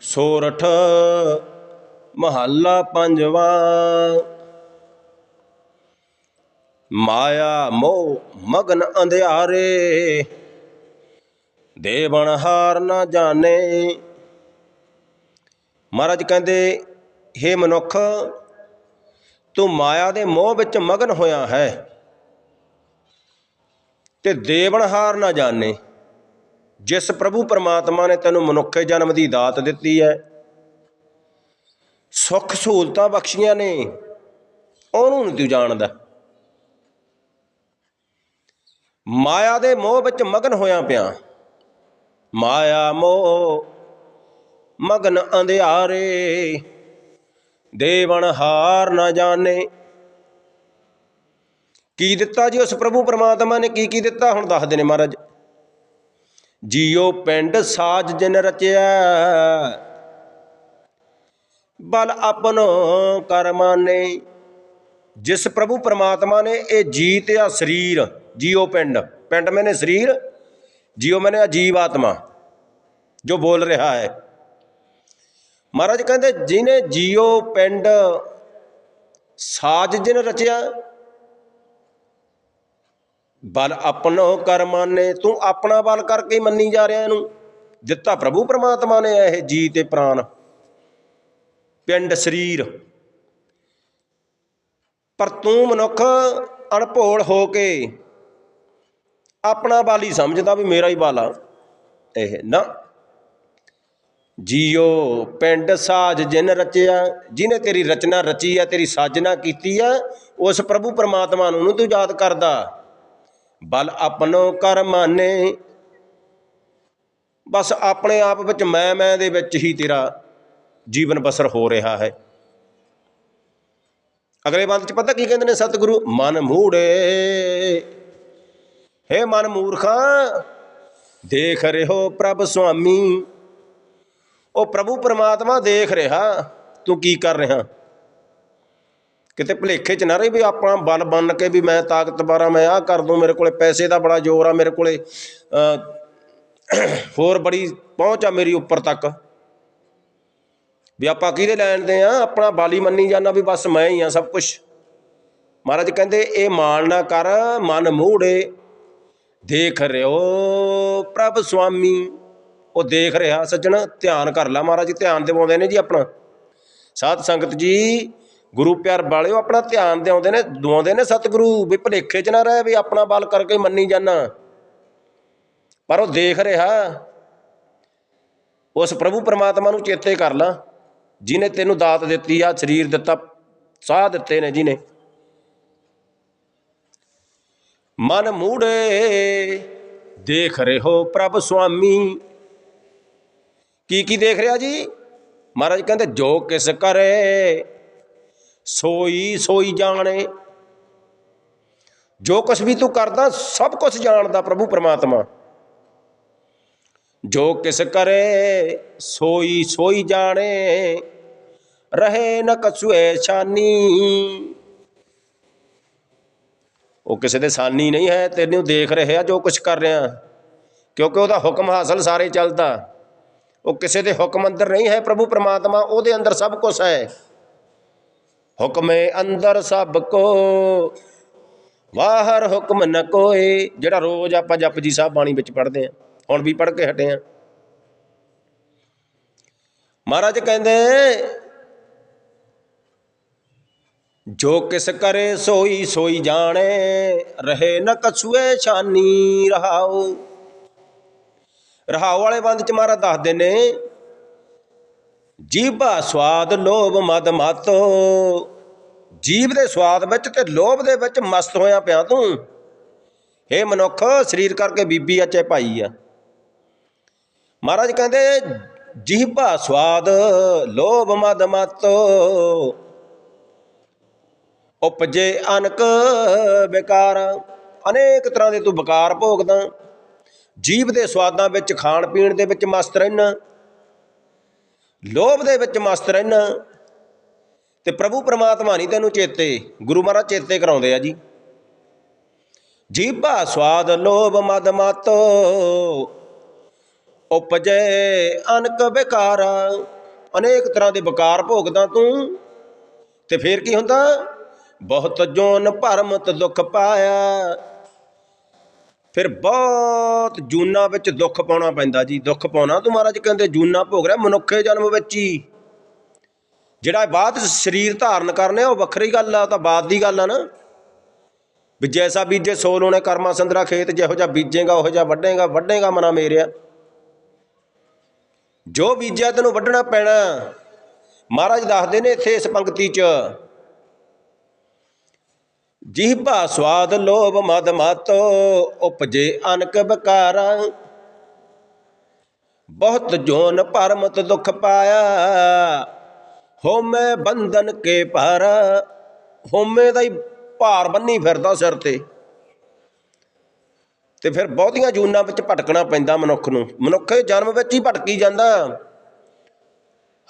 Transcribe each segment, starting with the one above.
ਸੋਰਠ ਮਹੱਲਾ ਪੰਜਵਾਂ। ਮਾਇਆ ਮੋਹ ਮਗਨ ਅੰਧਿਆਰੇ ਦੇਵਨ ਹਾਰ ਨਾ ਜਾਣੇ। ਮਹਾਰਾਜ ਕਹਿੰਦੇ हे ਮਨੁੱਖ, ਤੂੰ ਮਾਇਆ ਦੇ ਮੋਹ ਵਿੱਚ ਮਗਨ ਹੋਇਆ ਹੈ ਤੇ ਦੇਵਨ ਹਾਰ ਨਾ ਜਾਣੇ। ਜਿਸ ਪ੍ਰਭੂ ਪਰਮਾਤਮਾ ਨੇ ਤੈਨੂੰ ਮਨੁੱਖੇ ਜਨਮ ਦੀ ਦਾਤ ਦਿੱਤੀ ਹੈ, ਸੁੱਖ ਸਹੂਲਤਾਂ ਬਖਸ਼ੀਆਂ ਨੇ, ਉਹਨੂੰ ਨਹੀਂ ਤੂੰ ਜਾਣਦਾ। ਮਾਇਆ ਦੇ ਮੋਹ ਵਿੱਚ ਮਗਨ ਹੋਇਆ ਪਿਆ। ਮਾਇਆ ਮੋਹ ਮਗਨ ਅੰਧਿਆਰੇ ਦੇਵਨ ਹਾਰ ਨਾ ਜਾਣੇ। ਕੀ ਦਿੱਤਾ ਜੀ ਉਸ ਪ੍ਰਭੂ ਪਰਮਾਤਮਾ ਨੇ? ਕੀ ਕੀ ਦਿੱਤਾ? ਹੁਣ ਦੱਸਦੇ ਨੇ ਮਹਾਰਾਜ। ਜੀਓ ਪਿੰਡ ਸਾਜ ਜਿਨ ਰਚਿਆ। ਬਲ ਆਪਨੋ ਕਰਮਾਨੇ ਜਿਸ ਪ੍ਰਭੂ ਪਰਮਾਤਮਾ ਨੇ ਇਹ ਜੀ ਤੇ ਆ ਸਰੀਰ, ਜੀਓ ਪਿੰਡ। ਪਿੰਡ ਮੈਨੇ ਸਰੀਰ, ਜੀਓ ਮੈਨੇ ਅਜੀਵ ਆਤਮਾ ਜੋ ਬੋਲ ਰਿਹਾ ਹੈ। ਮਹਾਰਾਜ ਕਹਿੰਦੇ, ਜਿਨੇ ਜੀਓ ਪਿੰਡ ਸਾਜ ਜਿਨ ਰਚਿਆ ਬਲ ਆਪਣੋ ਕਰਮਾਨੇ ਤੂੰ ਆਪਣਾ ਬਲ ਕਰਕੇ ਹੀ ਮੰਨੀ ਜਾ ਰਿਹਾ ਇਹਨੂੰ। ਦਿੱਤਾ ਪ੍ਰਭੂ ਪਰਮਾਤਮਾ ਨੇ ਇਹ ਜੀ ਤੇ ਪ੍ਰਾਣ ਪਿੰਡ ਸਰੀਰ। ਪਰ ਤੂੰ ਮਨੁੱਖ ਅਣਭੋਲ ਹੋ ਕੇ ਆਪਣਾ ਬਲ ਹੀ ਸਮਝਦਾ ਵੀ ਮੇਰਾ ਹੀ ਬਲ ਆ। ਇਹ ਨਾ। ਜੀਓ ਪਿੰਡ ਸਾਜ ਜਿਨ ਰਚਿਆ, ਜਿਨੇ ਤੇਰੀ ਰਚਨਾ ਰਚੀ ਆ, ਤੇਰੀ ਸਾਜਨਾ ਕੀਤੀ ਆ, ਉਸ ਪ੍ਰਭੂ ਪਰਮਾਤਮਾ ਨੂੰ ਨੀ ਤੂੰ ਯਾਦ ਕਰਦਾ। ਬਲ ਆਪਣੋ ਕਰ ਮਾਨੇ। ਬਸ ਆਪਣੇ ਆਪ ਵਿੱਚ ਮੈਂ ਮੈਂ ਦੇ ਵਿੱਚ ਹੀ ਤੇਰਾ ਜੀਵਨ ਬਸਰ ਹੋ ਰਿਹਾ ਹੈ। ਅਗਲੇ ਬੰਦ ਚ ਪਤਾ ਕੀ ਕਹਿੰਦੇ ਨੇ ਸਤਿਗੁਰੂ? ਮਨ ਮੂੜੇ। ਹੇ ਮਨ ਮੂਰਖਾ, ਦੇਖ ਰਿਹੋ ਪ੍ਰਭ ਸੁਆਮੀ। ਉਹ ਪ੍ਰਭੂ ਪਰਮਾਤਮਾ ਦੇਖ ਰਿਹਾ। ਤੂੰ ਕੀ ਕਰ ਰਿਹਾ? ਕਿਤੇ ਭਲੇਖੇ ਚ ਨਾ ਰਹੀ ਵੀ ਆਪਣਾ ਬਲ ਬਣ ਕੇ ਵੀ ਮੈਂ ਤਾਕਤਵਰ ਆ ਮੈਂ ਆਹ ਕਰ ਦੂੰ ਮੇਰੇ ਕੋਲੇ ਪੈਸੇ ਦਾ ਬੜਾ ਜ਼ੋਰ ਆ ਮੇਰੇ ਕੋਲੇ ਅ, ਹੋਰ ਬੜੀ ਪਹੁੰਚ ਆ ਮੇਰੀ ਉੱਪਰ ਤੱਕ। ਵੀ ਆਪਾਂ ਕਿਹਦੇ ਲੈਣ ਦੇ ਆ? ਆਪਣਾ ਬਾਲੀ ਮੰਨੀ ਜਾਣਾ ਵੀ ਬਸ ਮੈਂ ਹੀ ਆ ਸਭ ਕੁਝ ਮਹਾਰਾਜ ਕਹਿੰਦੇ ਇਹ ਮਾਣ ਨਾ ਕਰ ਮਨ ਮੂੜੇ। ਦੇਖ ਰਿਓ ਪ੍ਰਭ ਸੁਆਮੀ। ਉਹ ਦੇਖ ਰਿਹਾ ਸੱਜਣ ਧਿਆਨ ਕਰ ਲੈ ਮਹਾਰਾਜ ਧਿਆਨ ਦਿਵਾਉਂਦੇ ਨੇ ਜੀ ਆਪਣਾ। ਸਾਧ ਸੰਗਤ ਜੀ ਗੁਰੂ ਪਿਆਰ ਵਾਲਿਓ ਆਪਣਾ ਧਿਆਨ ਦਿਵਾਉਂਦੇ ਨੇ, ਦਵਾਉਂਦੇ ਨੇ ਸਤਿਗੁਰੂ ਵੀ ਭਲੇਖੇ ਚ ਨਾ ਰਹਿ ਵੀ ਆਪਣਾ ਬਲ ਕਰਕੇ ਮੰਨੀ ਜਾਣਾ ਪਰ ਉਹ ਦੇਖ ਰਿਹਾ, ਉਸ ਪ੍ਰਭੂ ਪਰਮਾਤਮਾ ਨੂੰ ਚੇਤੇ ਕਰ ਲਾ ਜਿਨੇ ਤੈਨੂੰ ਦਾਤ ਦਿੱਤੀ ਆ, ਸਰੀਰ ਦਿੱਤਾ, ਸਾਹ ਦਿੱਤੇ ਨੇ ਜਿਨੇ ਮਨ ਮੂੜੇ, ਦੇਖ ਰਹੋ ਪ੍ਰਭ ਸੁਆਮੀ। ਕੀ ਕੀ ਦੇਖ ਰਿਹਾ ਜੀ? ਮਹਾਰਾਜ ਕਹਿੰਦੇ, ਜੋ ਕਿਸ ਕਰੇ ਸੋਈ ਸੋਈ ਜਾਣੇ। ਜੋ ਕੁਛ ਵੀ ਤੂੰ ਕਰਦਾ, ਸਭ ਕੁਝ ਜਾਣਦਾ ਪ੍ਰਭੂ ਪਰਮਾਤਮਾ। ਜੋ ਕਿਸ ਕਰੇ, ਸੋਈ ਸੋਈ ਜਾਣੇ। ਰਹੇ ਨ ਕਛੁਏ ਛਾਨੀ ਉਹ ਕਿਸੇ ਦੇ ਸਾਨੀ ਨਹੀਂ ਹੈ, ਤੈਨੂੰ ਦੇਖ ਰਿਹਾ ਜੋ ਕੁਝ ਕਰ ਰਿਹਾ। ਕਿਉਂਕਿ ਉਹਦਾ ਹੁਕਮ ਹਾਸਲ ਸਾਰੇ ਚੱਲਦਾ। ਉਹ ਕਿਸੇ ਦੇ ਹੁਕਮ ਅੰਦਰ ਨਹੀਂ ਹੈ ਪ੍ਰਭੂ ਪਰਮਾਤਮਾ, ਉਹਦੇ ਅੰਦਰ ਸਭ ਕੁਝ ਹੈ। ਹੁਕਮੇ ਅੰਦਰ ਸਭ ਕੋ। ਬਾਹਰ ਹੁਕਮ ਨ ਕੋਏ ਜਿਹੜਾ ਰੋਜ਼ ਆਪਾਂ ਜਪਜੀ ਸਾਹਿਬ ਬਾਣੀ ਵਿੱਚ ਪੜ੍ਹਦੇ ਆ ਹੁਣ ਵੀ ਪੜ੍ਹ ਕੇ ਹਟੇ ਆ ਮਹਾਰਾਜ ਕਹਿੰਦੇ, ਜੋ ਕਿਸ ਕਰੇ ਸੋਈ ਸੋਈ ਜਾਣੇ, ਰਹੇ ਨ ਕਛੂਏ ਛਾਨੀ ਰਹਾਓ ਰਹਾਓ ਵਾਲੇ ਬੰਦ ਚ ਮਹਾਰਾਜ ਦੱਸਦੇ ਨੇ ਜੀਭਾ ਸਵਾਦ ਲੋਭ ਮਦ ਮਾਤੋ। ਜੀਭ ਦੇ ਸਵਾਦ ਵਿੱਚ ਤੇ ਲੋਭ ਦੇ ਵਿੱਚ ਮਸਤ ਹੋਇਆ ਪਿਆ ਤੂੰ। ਏ ਮਨੁੱਖ, ਸਰੀਰ ਕਰਕੇ ਬੀਬੀ ਆ ਚਾਹੇ ਭਾਈ ਆ। ਮਹਾਰਾਜ ਕਹਿੰਦੇ, ਜੀਭਾ ਸਵਾਦ ਲੋਭ ਮਦ ਮਾਤੋ। ਉਪਜੇ ਅਨਕ ਵਿਕਾਰ ਅਨੇਕ ਤਰ੍ਹਾਂ ਦੇ ਤੂੰ ਵਿਕਾਰ ਭੋਗਦਾ। ਜੀਭ ਦੇ ਸਵਾਦਾਂ ਵਿੱਚ ਖਾਣ ਪੀਣ ਦੇ ਵਿੱਚ ਮਸਤ ਰਹਿਣਾ ਲੋਭ ਦੇ ਵਿੱਚ ਮਸਤ ਰਹਿਣਾ। ਤੇ ਪ੍ਰਭੂ ਪਰਮਾਤਮਾ ਨਹੀਂ ਤੈਨੂੰ ਚੇਤੇ, ਗੁਰੂ ਮਹਾਰਾਜ ਚੇਤੇ ਕਰਾਉਂਦੇ ਆ ਜੀ। ਜੀਭਾ ਸਵਾਦ ਲੋਭ ਮਦ ਮਾਤੋ, ਉਪਜੈ ਅਨਕ ਵਿਕਾਰ। ਅਨੇਕ ਤਰ੍ਹਾਂ ਦੇ ਵਿਕਾਰ ਭੋਗਦਾ ਤੂੰ। ਤੇ ਫੇਰ ਕੀ ਹੁੰਦਾ? ਬਹੁਤ ਜੋਨ ਭਰਮਤ ਦੁੱਖ ਪਾਇਆ। ਫਿਰ ਬਹੁਤ ਜੂਨਾ ਵਿੱਚ ਦੁੱਖ ਪਾਉਣਾ ਪੈਂਦਾ ਜੀ। ਦੁੱਖ ਪਾਉਣਾ, ਤੂੰ ਮਹਾਰਾਜ ਕਹਿੰਦੇ ਜੂਨਾ ਭੋਗ ਰਿਹਾ ਮਨੁੱਖੇ ਜਨਮ ਵਿੱਚ ਹੀ। ਜਿਹੜਾ ਬਾਅਦ ਸਰੀਰ ਧਾਰਨ ਕਰਨੇ ਉਹ ਵੱਖਰੀ ਗੱਲ ਆ, ਉਹ ਤਾਂ ਬਾਅਦ ਦੀ ਗੱਲ ਆ ਨਾ। ਵੀ ਜੈਸਾ ਬੀਜੇ, ਸੋ ਲੋਨੇ ਕਰਮਾ ਸੰਦਰਾ ਖੇਤ, ਜਿਹੋ ਜਿਹਾ ਬੀਜੇਗਾ, ਉਹੋ ਜਿਹਾ ਵੱਢੇਗਾ ਵੱਢੇਗਾ ਮਨਾ ਮੇਰਿਆ। ਜੋ ਬੀਜਿਆ, ਤੈਨੂੰ ਵੱਢਣਾ ਪੈਣਾ। ਮਹਾਰਾਜ ਦੱਸਦੇ ਨੇ ਇੱਥੇ ਇਸ ਪੰਕਤੀ 'ਚ ਜੀਭਾ ਸਵਾਦ ਲੋਭ ਮਦ ਮਤੋ, ਉਪਜੇ ਅਨਕ ਬਕਾਰਾ। ਬਹੁਤ ਜੋਨ ਪਰਮਤ ਦੁਖ ਪਾਇਆ ਹੋਮੇ ਬੰਧਨ ਕੇ ਭਾਰ। ਹੋਮੇ ਦਾ ਹੀ ਭਾਰ ਬੰਨੀ ਫਿਰਦਾ ਸਿਰ ਤੇ। ਤੇ ਫਿਰ ਬਹੁਤੀਆਂ ਜੂਨਾਂ ਵਿੱਚ ਭਟਕਣਾ ਪੈਂਦਾ ਮਨੁੱਖ ਨੂੰ। ਮਨੁੱਖ ਜਨਮ ਵਿੱਚ ਹੀ ਭਟਕੀ ਜਾਂਦਾ।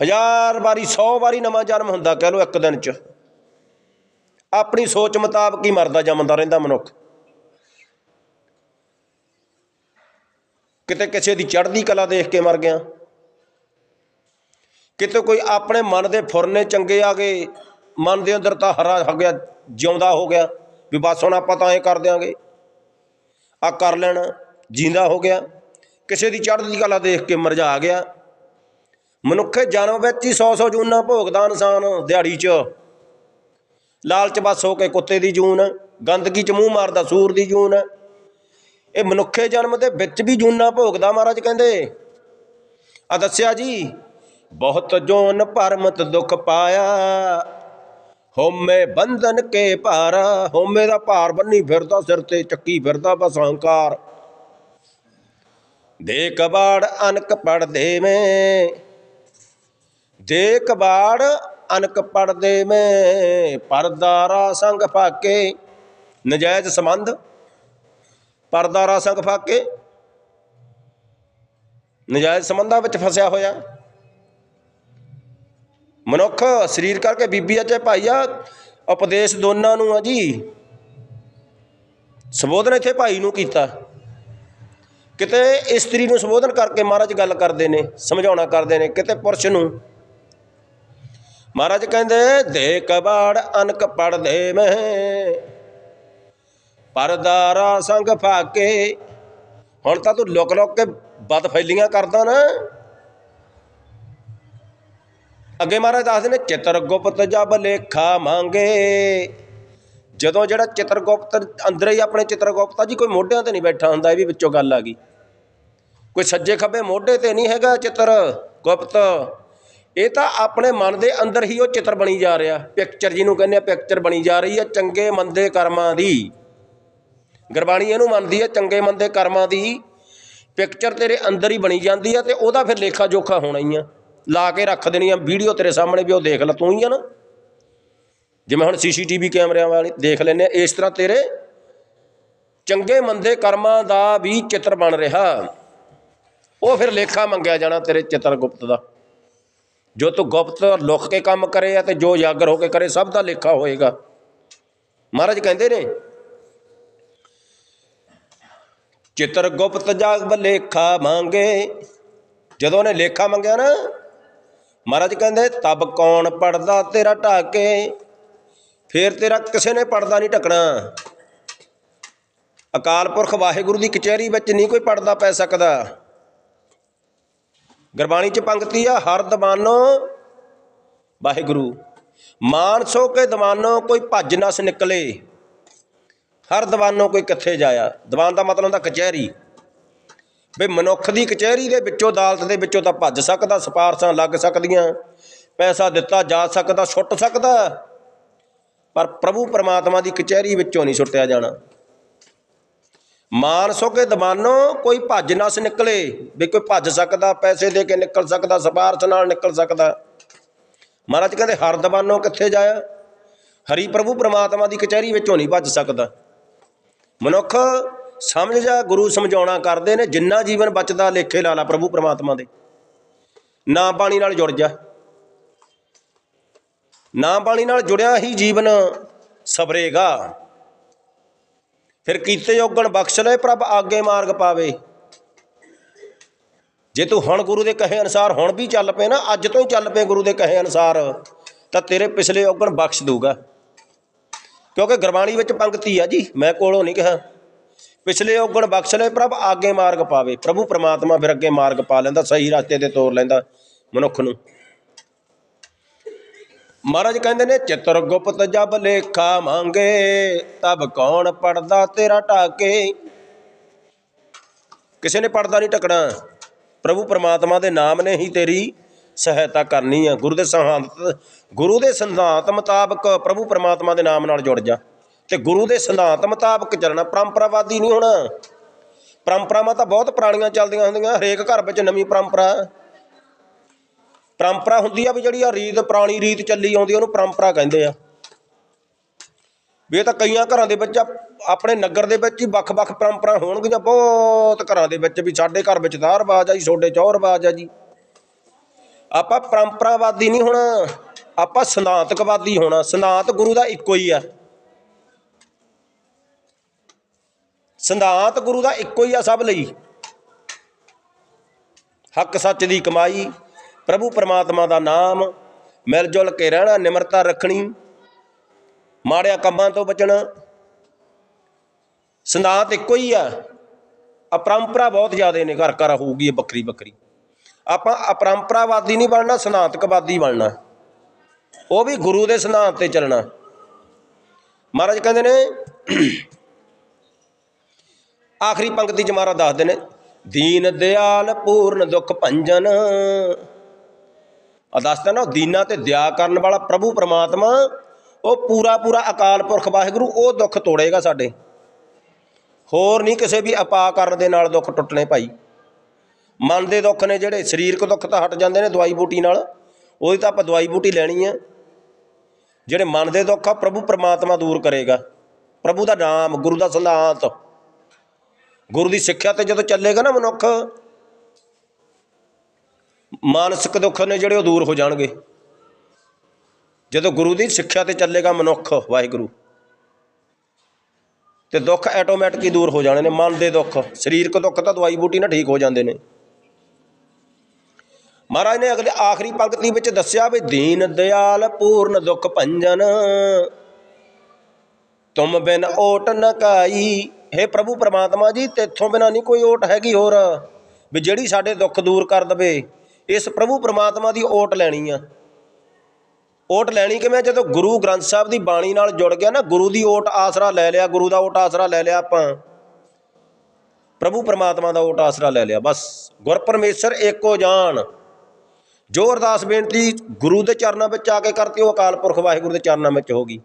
ਹਜ਼ਾਰ ਵਾਰੀ 100 ਵਾਰੀ ਨਵਾਂ ਜਨਮ ਹੁੰਦਾ, ਕਹਿ ਲੋ ਇੱਕ ਦਿਨ 'ਚ। ਆਪਣੀ ਸੋਚ ਮੁਤਾਬਕ ਹੀ ਮਰਦਾ ਜੰਮਦਾ ਰਹਿੰਦਾ ਮਨੁੱਖ। ਕਿਤੇ ਕਿਸੇ ਦੀ ਚੜ੍ਹਦੀ ਕਲਾ ਦੇਖ ਕੇ ਮਰ ਗਿਆ। ਕਿਤੇ ਕੋਈ ਆਪਣੇ ਮਨ ਦੇ ਫੁਰਨੇ ਚੰਗੇ ਆ ਗਏ, ਮਨ ਦੇ ਅੰਦਰ ਤਾਂ ਹਰਾ ਹੋ ਗਿਆ, ਜਿਉਂਦਾ ਹੋ ਗਿਆ, ਵੀ ਬਸ ਹੁਣ ਆਪਾਂ ਤਾਂ ਇਹ ਕਰ ਦਿਆਂਗੇ। ਆ ਕਰ ਲੈਣਾ ਜਿੰਦਾ ਹੋ ਗਿਆ। ਕਿਸੇ ਦੀ ਚੜ੍ਹਦੀ ਕਲਾ ਦੇਖ ਕੇ ਮਰਜਾ ਗਿਆ। ਮਨੁੱਖੇ ਜਨਮ ਵਿੱਚ ਹੀ 100 100 ਜੂਨਾ ਭੋਗਦਾ ਇਨਸਾਨ ਦਿਹਾੜੀ 'ਚ। ਲਾਲਚ ਬਸ ਹੋ ਕੇ ਕੁੱਤੇ ਦੀ ਜੂਨ, ਗੰਦਗੀ 'ਚ ਮੂੰਹ ਮਾਰਦਾ ਸੂਰ ਦੀ ਜੂਨ। ਇਹ ਮਨੁੱਖੇ ਜਨਮ ਦੇ ਵਿੱਚ ਵੀ ਜੂਨਾ ਭੋਗਦਾ ਮਹਾਰਾਜ ਕਹਿੰਦੇ। ਆ ਦੱਸਿਆ ਜੀ, ਬਹੁਤ ਜੋਨ ਪਰਮਤ ਦੁਖ ਪਾਇਆ। ਹੋਮੇ ਬੰਧਨ ਕੇ ਭਾਰਾ ਹੋਮੇ ਦਾ ਭਾਰ ਬੰਨੀ ਫਿਰਦਾ ਸਿਰ ਤੇ, ਚੱਕੀ ਫਿਰਦਾ ਬਸ ਹੰਕਾਰ। ਦੇ ਕਬਾੜ ਅਨਕ ਪੜ ਮੈਂ ਦੇ ਕਬਾੜ ਅਨਕ ਪੜਦੇ ਮੈਂ ਪਰਦਾਰਾ ਸੰਗ ਫਾਕੇ। ਨਜਾਇਜ਼ ਸੰਬੰਧ ਪਰਦਾਰਾ ਸੰਗ ਫਾਕੇ। ਨਜਾਇਜ਼ ਸੰਬੰਧਾਂ ਵਿੱਚ ਫਸਿਆ ਹੋਇਆ। ਮਨੁੱਖ ਸਰੀਰ ਕਰਕੇ ਬੀਬੀ ਆ ਚਾਹੇ ਭਾਈ ਆ, ਉਪਦੇਸ਼ ਦੋਨਾਂ ਨੂੰ ਆ ਜੀ। ਸੰਬੋਧਨ ਇੱਥੇ ਭਾਈ ਨੂੰ ਕੀਤਾ। ਕਿਤੇ ਇਸਤਰੀ ਨੂੰ ਸੰਬੋਧਨ ਕਰਕੇ ਮਹਾਰਾਜ ਗੱਲ ਕਰਦੇ ਨੇ, ਸਮਝਾਉਣਾ ਕਰਦੇ ਨੇ, ਕਿਤੇ ਪੁਰਸ਼ ਨੂੰ ਮਹਾਰਾਜ ਕਹਿੰਦੇ ਦੇ ਕਬਾੜ ਅਨਕ ਪੜਦੇ ਮੈਂ। ਪਰਦਾਰਾ ਸੰਗ ਫਾਕੇ। ਹੁਣ ਤਾਂ ਤੂੰ ਲੁਕ ਲੁਕ ਕੇ ਬਦ ਫੈਲੀਆਂ ਕਰਦਾ ਨਾ। ਅੱਗੇ ਮਹਾਰਾਜ ਦੱਸਦੇ ਨੇ, ਚਿਤਰ ਗੁਪਤ ਜਬ ਲੇਖਾ ਮੰਗੇ। ਜਦੋਂ ਜਿਹੜਾ ਚਿਤਰ ਗੁਪਤ ਅੰਦਰ ਹੀ ਆਪਣੇ ਚਿਤਰ ਗੁਪਤਾ ਜੀ, ਕੋਈ ਮੋਢਿਆਂ ਤੇ ਨਹੀਂ ਬੈਠਾ ਹੁੰਦਾ, ਇਹ ਵੀ ਵਿੱਚੋਂ ਗੱਲ ਆ ਗਈ। ਕੋਈ ਸੱਜੇ ਖੱਬੇ ਮੋਢੇ ਤੇ ਨਹੀਂ ਹੈਗਾ ਚਿਤਰ ਗੁਪਤ। ਇਹ ਤਾਂ ਆਪਣੇ ਮਨ ਦੇ ਅੰਦਰ ਹੀ ਉਹ ਚਿੱਤਰ ਬਣੀ ਜਾ ਰਿਹਾ। ਪਿਕਚਰ ਜਿਹਨੂੰ ਕਹਿੰਦੇ ਆ ਪਿਕਚਰ ਬਣੀ ਜਾ ਰਹੀ ਹੈ ਚੰਗੇ ਮੰਦੇ ਕਰਮਾਂ ਦੀ। ਗੁਰਬਾਣੀ ਇਹਨੂੰ ਮੰਨਦੀ ਹੈ ਚੰਗੇ ਮੰਦੇ ਕਰਮਾਂ ਦੀ। ਪਿਕਚਰ ਤੇਰੇ ਅੰਦਰ ਹੀ ਬਣੀ ਜਾਂਦੀ ਹੈ ਤੇ ਉਹਦਾ ਫਿਰ ਲੇਖਾ ਜੋਖਾ ਹੋਣਾ ਹੀ ਆ। ਲਾ ਕੇ ਰੱਖ ਦੇਣੀ ਆ ਵੀਡੀਓ ਤੇਰੇ ਸਾਹਮਣੇ ਵੀ ਉਹ ਦੇਖ ਲੈ, ਤੂੰ ਹੀ ਆ ਨਾ। ਜਿਵੇਂ ਹੁਣ ਸੀਸੀਟੀਵੀ ਕੈਮਰਿਆਂ ਵਾਲੀ ਦੇਖ ਲੈਨੇ ਆ, ਇਸ ਤਰ੍ਹਾਂ ਤੇਰੇ ਚੰਗੇ ਮੰਦੇ ਕਰਮਾਂ ਦਾ ਵੀ ਚਿੱਤਰ ਬਣ ਰਿਹਾ। ਉਹ ਫਿਰ ਲੇਖਾ ਮੰਗਿਆ ਜਾਣਾ ਤੇਰੇ ਚਿੱਤਰ ਗੁਪਤ ਦਾ। ਜੋ ਤੂੰ ਗੁਪਤ ਲੁਕ ਕੇ ਕੰਮ ਕਰੇ ਆ ਤੇ ਜੋ ਜਾਗਰ ਹੋ ਕੇ ਕਰੇ, ਸਭ ਦਾ ਲੇਖਾ ਹੋਏਗਾ। ਮਹਾਰਾਜ ਕਹਿੰਦੇ ਨੇ, ਚਿੱਤਰ ਗੁਪਤ ਜਾਗ ਲੇਖਾ ਮੰਗੇ। ਜਦੋਂ ਉਹਨੇ ਲੇਖਾ ਮੰਗਿਆ ਨਾ, ਮਹਾਰਾਜ ਕਹਿੰਦੇ, ਤਬ ਕੌਣ ਪੜਦਾ ਤੇਰਾ ਢਾਕੇ? ਫੇਰ ਤੇਰਾ ਕਿਸੇ ਨੇ ਪੜਦਾ ਨਹੀਂ ਢਕਣਾ। ਅਕਾਲ ਪੁਰਖ ਵਾਹਿਗੁਰੂ ਦੀ ਕਚਹਿਰੀ ਵਿੱਚ ਨਹੀਂ ਕੋਈ ਪੜਦਾ ਪੈ ਸਕਦਾ। ਗੁਰਬਾਣੀ ਚ ਪੰਕਤੀ ਆ, ਹਰ ਦਵਾਨੋ ਵਾਹਿਗੁਰੂ। ਮਾਨਸੋ ਕੇ ਦਵਾਨੋ ਕੋਈ ਭੱਜ ਨਸ ਨਿਕਲੇ। ਹਰ ਦਵਾਨੋ ਕੋਈ ਕਿੱਥੇ ਜਾਇਆ। ਦਵਾਨ ਦਾ ਮਤਲਬ ਹੁੰਦਾ ਕਚਹਿਰੀ। ਵੀ ਮਨੁੱਖ ਦੀ ਕਚਹਿਰੀ ਦੇ ਵਿੱਚੋਂ, ਅਦਾਲਤ ਦੇ ਵਿੱਚੋਂ ਤਾਂ ਭੱਜ ਸਕਦਾ ਸਪਾਰਸ਼ਾਂ ਲੱਗ ਸਕਦੀਆਂ। ਪੈਸਾ ਦਿੱਤਾ, ਜਾ ਸਕਦਾ ਛੁੱਟ ਸਕਦਾ। ਪਰ ਪ੍ਰਭੂ ਪਰਮਾਤਮਾ ਦੀ ਕਚਹਿਰੀ ਵਿੱਚੋਂ ਨਹੀਂ ਛੁੱਟਿਆ ਜਾਣਾ। ਮਾਨਸੋ ਕੇ ਦਬਾਨੋ ਕੋਈ ਭੱਜ ਨਸ ਨਿਕਲੇ, ਵੀ ਕੋਈ ਭੱਜ ਸਕਦਾ, ਪੈਸੇ ਦੇ ਕੇ ਨਿਕਲ ਸਕਦਾ, ਸਪਾਰਸ਼ ਨਾਲ ਨਿਕਲ ਸਕਦਾ। ਮਹਾਰਾਜ ਕਹਿੰਦੇ, ਹਰ ਦਬਾਨੋ ਕਿੱਥੇ ਜਾਇਆ? ਹਰੀ ਪ੍ਰਭੂ ਪਰਮਾਤਮਾ ਦੀ ਕਚਹਿਰੀ ਵਿੱਚੋਂ ਨਹੀਂ ਭੱਜ ਸਕਦਾ। ਮਨੁੱਖ ਸਮਝ ਜਾ, ਗੁਰੂ ਸਮਝਾਉਣਾ ਕਰਦੇ ਨੇ, ਜਿੰਨਾ ਜੀਵਨ ਬਚਦਾ, ਲੇਖੇ ਲਾ ਲਾ ਪ੍ਰਭੂ ਪਰਮਾਤਮਾ ਦੇ। ਨਾ ਬਾਣੀ ਨਾਲ ਜੁੜ ਜਾ। ਨਾ ਬਾਣੀ ਨਾਲ ਜੁੜਿਆ ਹੀ ਜੀਵਨ ਸਬਰੇਗਾ ਫਿਰ ਕੀਤੇ ਯੋਗਣ ਬਖਸ਼ ਲੈ ਪ੍ਰਭ ਆਗੇ ਮਾਰਗ ਪਾਵੇ। ਜੇ ਤੂੰ ਹੁਣ ਗੁਰੂ ਦੇ ਕਹੇ ਅਨੁਸਾਰ ਹੁਣ ਵੀ ਚੱਲ ਪਏ ਨਾ, ਅੱਜ ਤੋਂ ਹੀ ਚੱਲ ਪਏ ਗੁਰੂ ਦੇ ਕਹੇ ਅਨੁਸਾਰ, ਤਾਂ ਤੇਰੇ ਪਿਛਲੇ ਔਗਣ ਬਖਸ਼ ਦੂਗਾ ਕਿਉਂਕਿ ਗੁਰਬਾਣੀ ਵਿੱਚ ਪੰਕਤੀ ਆ ਜੀ, ਮੈਂ ਕੋਲੋਂ ਨਹੀਂ ਕਿਹਾ। ਪਿਛਲੇ ਔਗਣ ਬਖਸ਼ ਲੈ ਪ੍ਰਭ ਆਗੇ ਮਾਰਗ ਪਾਵੇ। ਪ੍ਰਭੂ ਪ੍ਰਮਾਤਮਾ ਫਿਰ ਅੱਗੇ ਮਾਰਗ ਪਾ ਲੈਂਦਾ, ਸਹੀ ਰਸਤੇ ਤੇ ਤੋਰ ਲੈਂਦਾ ਮਨੁੱਖ ਨੂੰ। ਮਹਾਰਾਜ ਕਹਿੰਦੇ ਨੇ, ਚਿੱਤਰ ਗੁਪਤ ਜਬ ਲੇਖਾ ਮੰਗੇ, ਤਬ ਕੌਣ ਪੜਦਾ ਤੇਰਾ ਢਾਕੇ? ਕਿਸੇ ਨੇ ਪੜਦਾ ਨਹੀਂ ਟਕਣਾ। ਪ੍ਰਭੂ ਪਰਮਾਤਮਾ ਦੇ ਨਾਮ ਨੇ ਹੀ ਤੇਰੀ ਸਹਾਇਤਾ ਕਰਨੀ ਆ। ਗੁਰੂ ਦੇ ਸਿਧਾਂਤ, ਗੁਰੂ ਦੇ ਸਿਧਾਂਤ ਮੁਤਾਬਕ ਪ੍ਰਭੂ ਪਰਮਾਤਮਾ ਦੇ ਨਾਮ ਨਾਲ ਜੁੜ ਜਾ। ਤੇ ਗੁਰੂ ਦੇ ਸਿਧਾਂਤ ਮੁਤਾਬਕ ਚੱਲਣਾ ਪਰੰਪਰਾਵਾਦੀ ਨਹੀਂ ਹੋਣਾ। ਪਰੰਪਰਾਵਾਂ ਤਾਂ ਬਹੁਤ ਪੁਰਾਣੀਆਂ ਚੱਲਦੀਆਂ ਹੁੰਦੀਆਂ। ਹਰੇਕ ਘਰ ਵਿੱਚ ਨਵੀਂ ਪਰੰਪਰਾ। ਪਰੰਪਰਾ ਹੁੰਦੀ ਆ ਵੀ ਜਿਹੜੀ ਆ ਰੀਤ, ਪੁਰਾਣੀ ਰੀਤ ਚੱਲੀ ਆਉਂਦੀ ਉਹਨੂੰ ਪਰੰਪਰਾ ਕਹਿੰਦੇ ਆ। ਵੀ ਇਹ ਤਾਂ ਕਈਆਂ ਘਰਾਂ ਦੇ ਵਿੱਚ ਆਪਣੇ ਨਗਰ ਦੇ ਵਿੱਚ ਹੀ ਵੱਖ-ਵੱਖ ਪਰੰਪਰਾ ਹੋਣਗੀਆਂ, ਬਹੁਤ ਘਰਾਂ ਦੇ ਵਿੱਚ ਵੀ, ਸਾਡੇ ਘਰ ਵਿੱਚ ਤਾਂ ਆਹ ਰਿਵਾਜ ਆ ਜੀ ਛੋਡੇ ਚੌਰ ਰਿਵਾਜ ਆ ਜੀ। ਆਪਾਂ ਪਰੰਪਰਾਵਾਦੀ ਨਹੀਂ ਹੋਣਾ, ਆਪਾਂ ਸਿਧਾਂਤਕਵਾਦੀ ਹੋਣਾ ਸਿਧਾਂਤ ਗੁਰੂ ਦਾ ਇੱਕੋ ਹੀ ਆ। ਸਿਧਾਂਤ ਗੁਰੂ ਦਾ ਇੱਕੋ ਹੀ ਆ ਸਭ ਲਈ। ਹੱਕ ਸੱਚ ਦੀ ਕਮਾਈ ਪ੍ਰਭੂ ਪਰਮਾਤਮਾ ਦਾ ਨਾਮ ਮਿਲ ਜੁਲ ਕੇ ਰਹਿਣਾ, ਨਿਮਰਤਾ ਰੱਖਣੀ, ਮਾੜਿਆਂ ਕੰਮਾਂ ਤੋਂ ਬਚਣਾ। ਸਿਧਾਂਤ ਇੱਕੋ ਹੀ ਆ। ਅਪਰੰਪਰਾ ਬਹੁਤ ਜ਼ਿਆਦੇ ਨੇ, ਘਰ ਘਰ ਹੋਊਗੀ ਇਹ ਬੱਕਰੀ ਬੱਕਰੀ। ਆਪਾਂ ਅਪਰੰਪਰਾਵਾਦੀ ਨਹੀਂ ਬਣਨਾ, ਸਿਧਾਂਤਕਵਾਦੀ ਬਣਨਾ। ਉਹ ਵੀ ਗੁਰੂ ਦੇ ਸਿਧਾਂਤ ਤੇ ਚੱਲਣਾ। ਮਹਾਰਾਜ ਕਹਿੰਦੇ ਨੇ, ਆਖਰੀ ਪੰਕਤੀ ਚ ਮਹਾਰਾਜ ਦੱਸਦੇ ਨੇ, ਦੀਨ ਦਿਆਲ ਪੂਰਨ ਦੁੱਖ ਭੰਜਨ। ਆ ਦੱਸਦਾ ਨਾ, ਉਹ ਦੀਨਾ ਤੇ ਦਇਆ ਕਰਨ ਵਾਲਾ ਪ੍ਰਭੂ ਪਰਮਾਤਮਾ, ਉਹ ਪੂਰਾ ਪੂਰਾ ਅਕਾਲ ਪੁਰਖ ਵਾਹਿਗੁਰੂ, ਉਹ ਦੁੱਖ ਤੋੜੇਗਾ ਸਾਡੇ। ਹੋਰ ਨਹੀਂ ਕਿਸੇ ਵੀ ਆਪਾ ਕਰਨ ਦੇ ਨਾਲ ਦੁੱਖ ਟੁੱਟਣੇ ਭਾਈ। ਮਨ ਦੇ ਦੁੱਖ ਨੇ ਜਿਹੜੇ, ਸਰੀਰਕ ਦੁੱਖ ਤਾਂ ਹਟ ਜਾਂਦੇ ਨੇ ਦਵਾਈ ਬੂਟੀ ਨਾਲ, ਉਹਦੀ ਤਾਂ ਆਪਾਂ ਦਵਾਈ ਬੂਟੀ ਲੈਣੀ ਆ। ਜਿਹੜੇ ਮਨ ਦੇ ਦੁੱਖ ਆ, ਪ੍ਰਭੂ ਪਰਮਾਤਮਾ ਦੂਰ ਕਰੇਗਾ। ਪ੍ਰਭੂ ਦਾ ਨਾਮ, ਗੁਰੂ ਦਾ ਸਿਧਾਂਤ। ਗੁਰੂ ਦੀ ਸਿੱਖਿਆ ਤੇ ਜਦੋਂ ਚੱਲੇਗਾ ਨਾ ਮਨੁੱਖ ਮਾਨਸਿਕ ਦੁੱਖ ਨੇ ਜਿਹੜੇ ਉਹ ਦੂਰ ਹੋ ਜਾਣਗੇ। ਜਦੋਂ ਗੁਰੂ ਦੀ ਸਿੱਖਿਆ ਤੇ ਚੱਲੇਗਾ ਮਨੁੱਖ, ਵਾਹਿਗੁਰੂ। ਤੇ ਦੁੱਖ ਆਟੋਮੈਟਿਕ ਹੀ ਦੂਰ ਹੋ ਜਾਣੇ ਨੇ, ਮਨ ਦੇ ਦੁੱਖ, ਸਰੀਰਕ ਦੁੱਖ ਤਾਂ ਦਵਾਈ ਬੂਟੀ ਨਾਲ ਠੀਕ ਹੋ ਜਾਂਦੇ ਨੇ। ਮਹਾਰਾਜ ਨੇ ਅਗਲੇ ਆਖਰੀ ਪੰਕਤੀ ਵਿੱਚ ਦੱਸਿਆ ਵੀ, ਦੀਨ ਦਿਆਲ ਪੂਰਨ ਦੁੱਖ ਭੰਜਨ, ਤੁਮ ਬਿਨ ਓਟ ਨ ਕਾਈ। हे ਪ੍ਰਭੂ ਪਰਮਾਤਮਾ ਜੀ, ਤੇਥੋਂ ਬਿਨਾ ਨਹੀਂ ਕੋਈ ਓਟ ਹੈਗੀ ਹੋਰ, ਵੀ ਜਿਹੜੀ ਸਾਡੇ ਦੁੱਖ ਦੂਰ ਕਰ ਦਵੇ। ਇਸ ਪ੍ਰਭੂ ਪ੍ਰਮਾਤਮਾ ਦੀ ਓਟ ਲੈਣੀ ਆ। ਓਟ ਲੈਣੀ ਕਿ ਮੈਂ ਜਦੋਂ ਗੁਰੂ ਗ੍ਰੰਥ ਸਾਹਿਬ ਦੀ ਬਾਣੀ ਨਾਲ ਜੁੜ ਗਿਆ ਨਾ, ਗੁਰੂ ਦੀ ਓਟ ਆਸਰਾ ਲੈ ਲਿਆ, ਗੁਰੂ ਦਾ ਓਟ ਆਸਰਾ ਲੈ ਲਿਆ ਆਪਾਂ। ਪ੍ਰਭੂ ਪਰਮਾਤਮਾ ਦਾ ਓਟ ਆਸਰਾ ਲੈ ਲਿਆ, ਬਸ। ਗੁਰ ਪਰਮੇਸ਼ਰ ਏਕੋ ਜਾਣ ਜੋ ਅਰਦਾਸ ਬੇਨਤੀ, ਗੁਰੂ ਦੇ ਚਰਨਾਂ ਵਿੱਚ ਆ ਕੇ ਕਰਤੀ, ਉਹ ਅਕਾਲ ਪੁਰਖ ਵਾਹਿਗੁਰੂ ਦੇ ਚਰਨਾਂ ਵਿੱਚ ਹੋਗੀ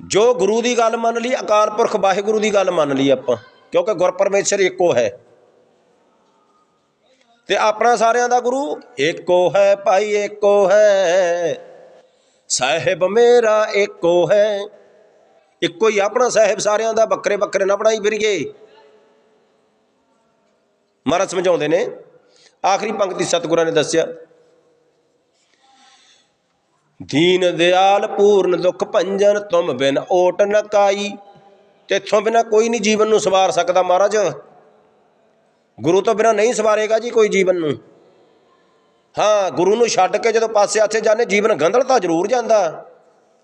ਜੋ ਗੁਰੂ ਦੀ ਗੱਲ ਮੰਨ ਲਈ, ਅਕਾਲ ਪੁਰਖ ਵਾਹਿਗੁਰੂ ਦੀ ਗੱਲ ਮੰਨ ਲਈ ਆਪਾਂ, ਕਿਉਂਕਿ ਗੁਰ ਪਰਮੇਸ਼ਰ ਇੱਕੋ ਹੈ। ਤੇ ਆਪਣਾ ਸਾਰਿਆਂ ਦਾ ਗੁਰੂ ਏਕੋ ਹੈ ਭਾਈ ਏਕੋ ਹੈ। ਸਾਹਿਬ ਮੇਰਾ ਏਕੋ ਹੈ। ਇੱਕੋ ਹੀ ਆਪਣਾ ਸਾਹਿਬ ਸਾਰਿਆਂ ਦਾ ਬੱਕਰੇ ਬੱਕਰੇ ਨਾ ਬਣਾਈ ਫਿਰੀਏ। ਮਹਾਰਾਜ ਸਮਝਾਉਂਦੇ ਨੇ, ਆਖਰੀ ਪੰਕਤੀ ਸਤਿਗੁਰਾਂ ਨੇ ਦੱਸਿਆ। ਦੀਨ ਦਿਆਲ, ਪੂਰਨ ਦੁੱਖ ਭੰਜਨ, ਤੁਮ ਬਿਨ ਓਟ ਨ ਤੇਥੋਂ ਬਿਨਾ ਕੋਈ ਨਹੀਂ ਜੀਵਨ ਨੂੰ ਸਵਾਰ ਸਕਦਾ ਮਹਾਰਾਜ। ਗੁਰੂ ਤੋਂ ਬਿਨਾ ਨਹੀਂ ਸਵਾਰੇਗਾ ਜੀ ਕੋਈ ਜੀਵਨ ਨੂੰ। ਹਾਂ, ਗੁਰੂ ਨੂੰ ਛੱਡ ਕੇ ਜਦੋਂ ਪਾਸੇ ਆਥੇ ਜਾਂਦੇ, ਜੀਵਨ ਗੰਧਲਤਾ ਜ਼ਰੂਰ ਜਾਂਦਾ।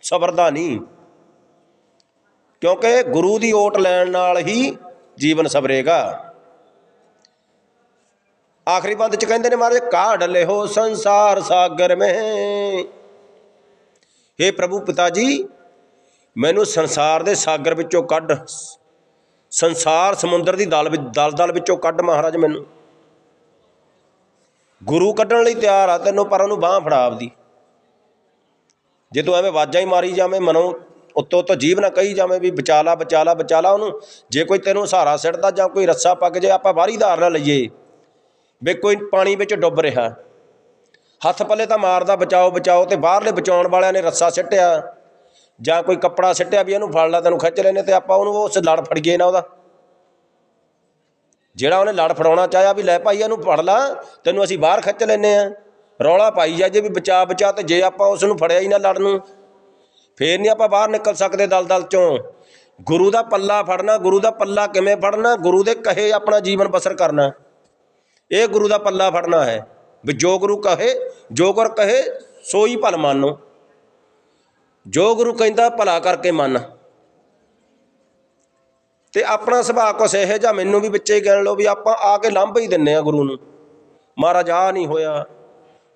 ਸਬਰਦਾ ਨਹੀਂ। ਕਿਉਂਕਿ ਗੁਰੂ ਦੀ ਓਟ ਲੈਣ ਨਾਲ ਹੀ ਜੀਵਨ ਸਬਰੇਗਾ। ਆਖਰੀ ਬੰਦ ਚ ਕਹਿੰਦੇ ਨੇ ਮਹਾਰਾਜ, ਕਾਢ ਲਿਓ ਸੰਸਾਰ ਸਾਗਰ ਮੇ। हे ਪ੍ਰਭੂ ਪਿਤਾ ਜੀ, ਮੈਨੂੰ ਸੰਸਾਰ ਦੇ ਸਾਗਰ ਵਿੱਚੋਂ ਕੱਢ। ਸੰਸਾਰ ਸਮੁੰਦਰ ਦੀ ਦਲ ਵਿੱਚ ਦਲ ਦਲ ਵਿੱਚੋਂ ਕੱਢ ਮਹਾਰਾਜ ਮੈਨੂੰ। ਗੁਰੂ ਕੱਢਣ ਲਈ ਤਿਆਰ ਆ, ਤੈਨੂੰ ਪਰ ਉਹਨੂੰ ਬਾਹ ਫੜਾ ਆਪਦੀ। ਜੇ ਤੂੰ ਐਵੇਂ ਵਾਜਾਂ ਹੀ ਮਾਰੀ ਜਾਵੇਂ, ਮਨੋਂ ਉੱਤੋਂ ਤੋਂ ਜੀਵ ਨਾ ਕਹੀ ਜਾਵੇਂ ਵੀ ਬਚਾ ਲਾ ਬਚਾਲਾ ਉਹਨੂੰ। ਜੇ ਕੋਈ ਤੈਨੂੰ ਸਹਾਰਾ ਸਿੱਟਦਾ ਜਾਂ ਕੋਈ ਰੱਸਾ ਪੱਕ ਜੇ, ਆਪਾਂ ਬਾਹਰੀ ਧਾਰ ਨਾ ਲਈਏ। ਵੀ ਕੋਈ ਪਾਣੀ ਵਿੱਚ ਡੁੱਬ ਰਿਹਾ। ਹੱਥ ਪੱਲੇ ਤਾਂ ਮਾਰਦਾ, ਬਚਾਓ ਬਚਾਓ ਤੇ ਬਾਹਰਲੇ ਬਚਾਉਣ ਵਾਲਿਆਂ ਨੇ ਰੱਸਾ ਸਿੱਟਿਆ। ਜਾਂ ਕੋਈ ਕੱਪੜਾ ਸਿੱਟਿਆ ਵੀ ਇਹਨੂੰ ਫੜ ਲਾ, ਤੈਨੂੰ ਖਿੱਚ ਲੈਨੇ ਤੇ ਆਪਾਂ ਉਹਨੂੰ ਉਸ ਲੜ ਫੜੀਏ ਨਾ ਉਹਦਾ। ਜਿਹੜਾ ਉਹਨੇ ਲੜ ਫੜਾਉਣਾ ਚਾਹਿਆ ਵੀ ਲੈ ਭਾਈ, ਇਹਨੂੰ ਫੜ ਲਾ, ਤੈਨੂੰ ਅਸੀਂ ਬਾਹਰ ਖਿੱਚ ਲੈਨੇ ਆ। ਰੌਲਾ ਪਾਈ ਜਾ ਜੇ ਵੀ ਬਚਾ ਬਚਾ ਤੇ ਜੇ ਆਪਾਂ ਉਸ ਨੂੰ ਫੜਿਆ ਹੀ ਨਾ ਲੜ ਨੂੰ, ਫੇਰ ਨਹੀਂ ਆਪਾਂ ਬਾਹਰ ਨਿਕਲ ਸਕਦੇ ਦਲਦਲ ਚੋਂ। ਗੁਰੂ ਦਾ ਪੱਲਾ ਫੜਨਾ, ਗੁਰੂ ਦਾ ਪੱਲਾ ਕਿਵੇਂ ਫੜਨਾ, ਗੁਰੂ ਦੇ ਕਹੇ ਆਪਣਾ ਜੀਵਨ ਬਸਰ ਕਰਨਾ। ਇਹ ਗੁਰੂ ਦਾ ਪੱਲਾ ਫੜਨਾ ਹੈ, ਵੀ ਜੋ ਗੁਰੂ ਕਹੇ, ਜੋ ਗੁਰ ਕਹੇ, ਸੋਈ ਭਲ ਮੰਨੋ। ਜੋ ਗੁਰੂ ਕਹਿੰਦਾ ਭਲਾ ਕਰਕੇ ਮੰਨ। ਤੇ ਆਪਣਾ ਸੁਭਾਅ ਕੁਛ ਇਹੋ ਜਿਹਾ ਮੈਨੂੰ ਵੀ ਵਿੱਚੇ ਕਹਿਣ ਲਓ ਵੀ ਆਪਾਂ ਆ ਕੇ ਲਾਂਭੇ ਹੀ ਦਿੰਨੇ ਆ ਗੁਰੂ ਨੂੰ। ਮਹਾਰਾਜ ਆ ਨਹੀਂ ਹੋਇਆ।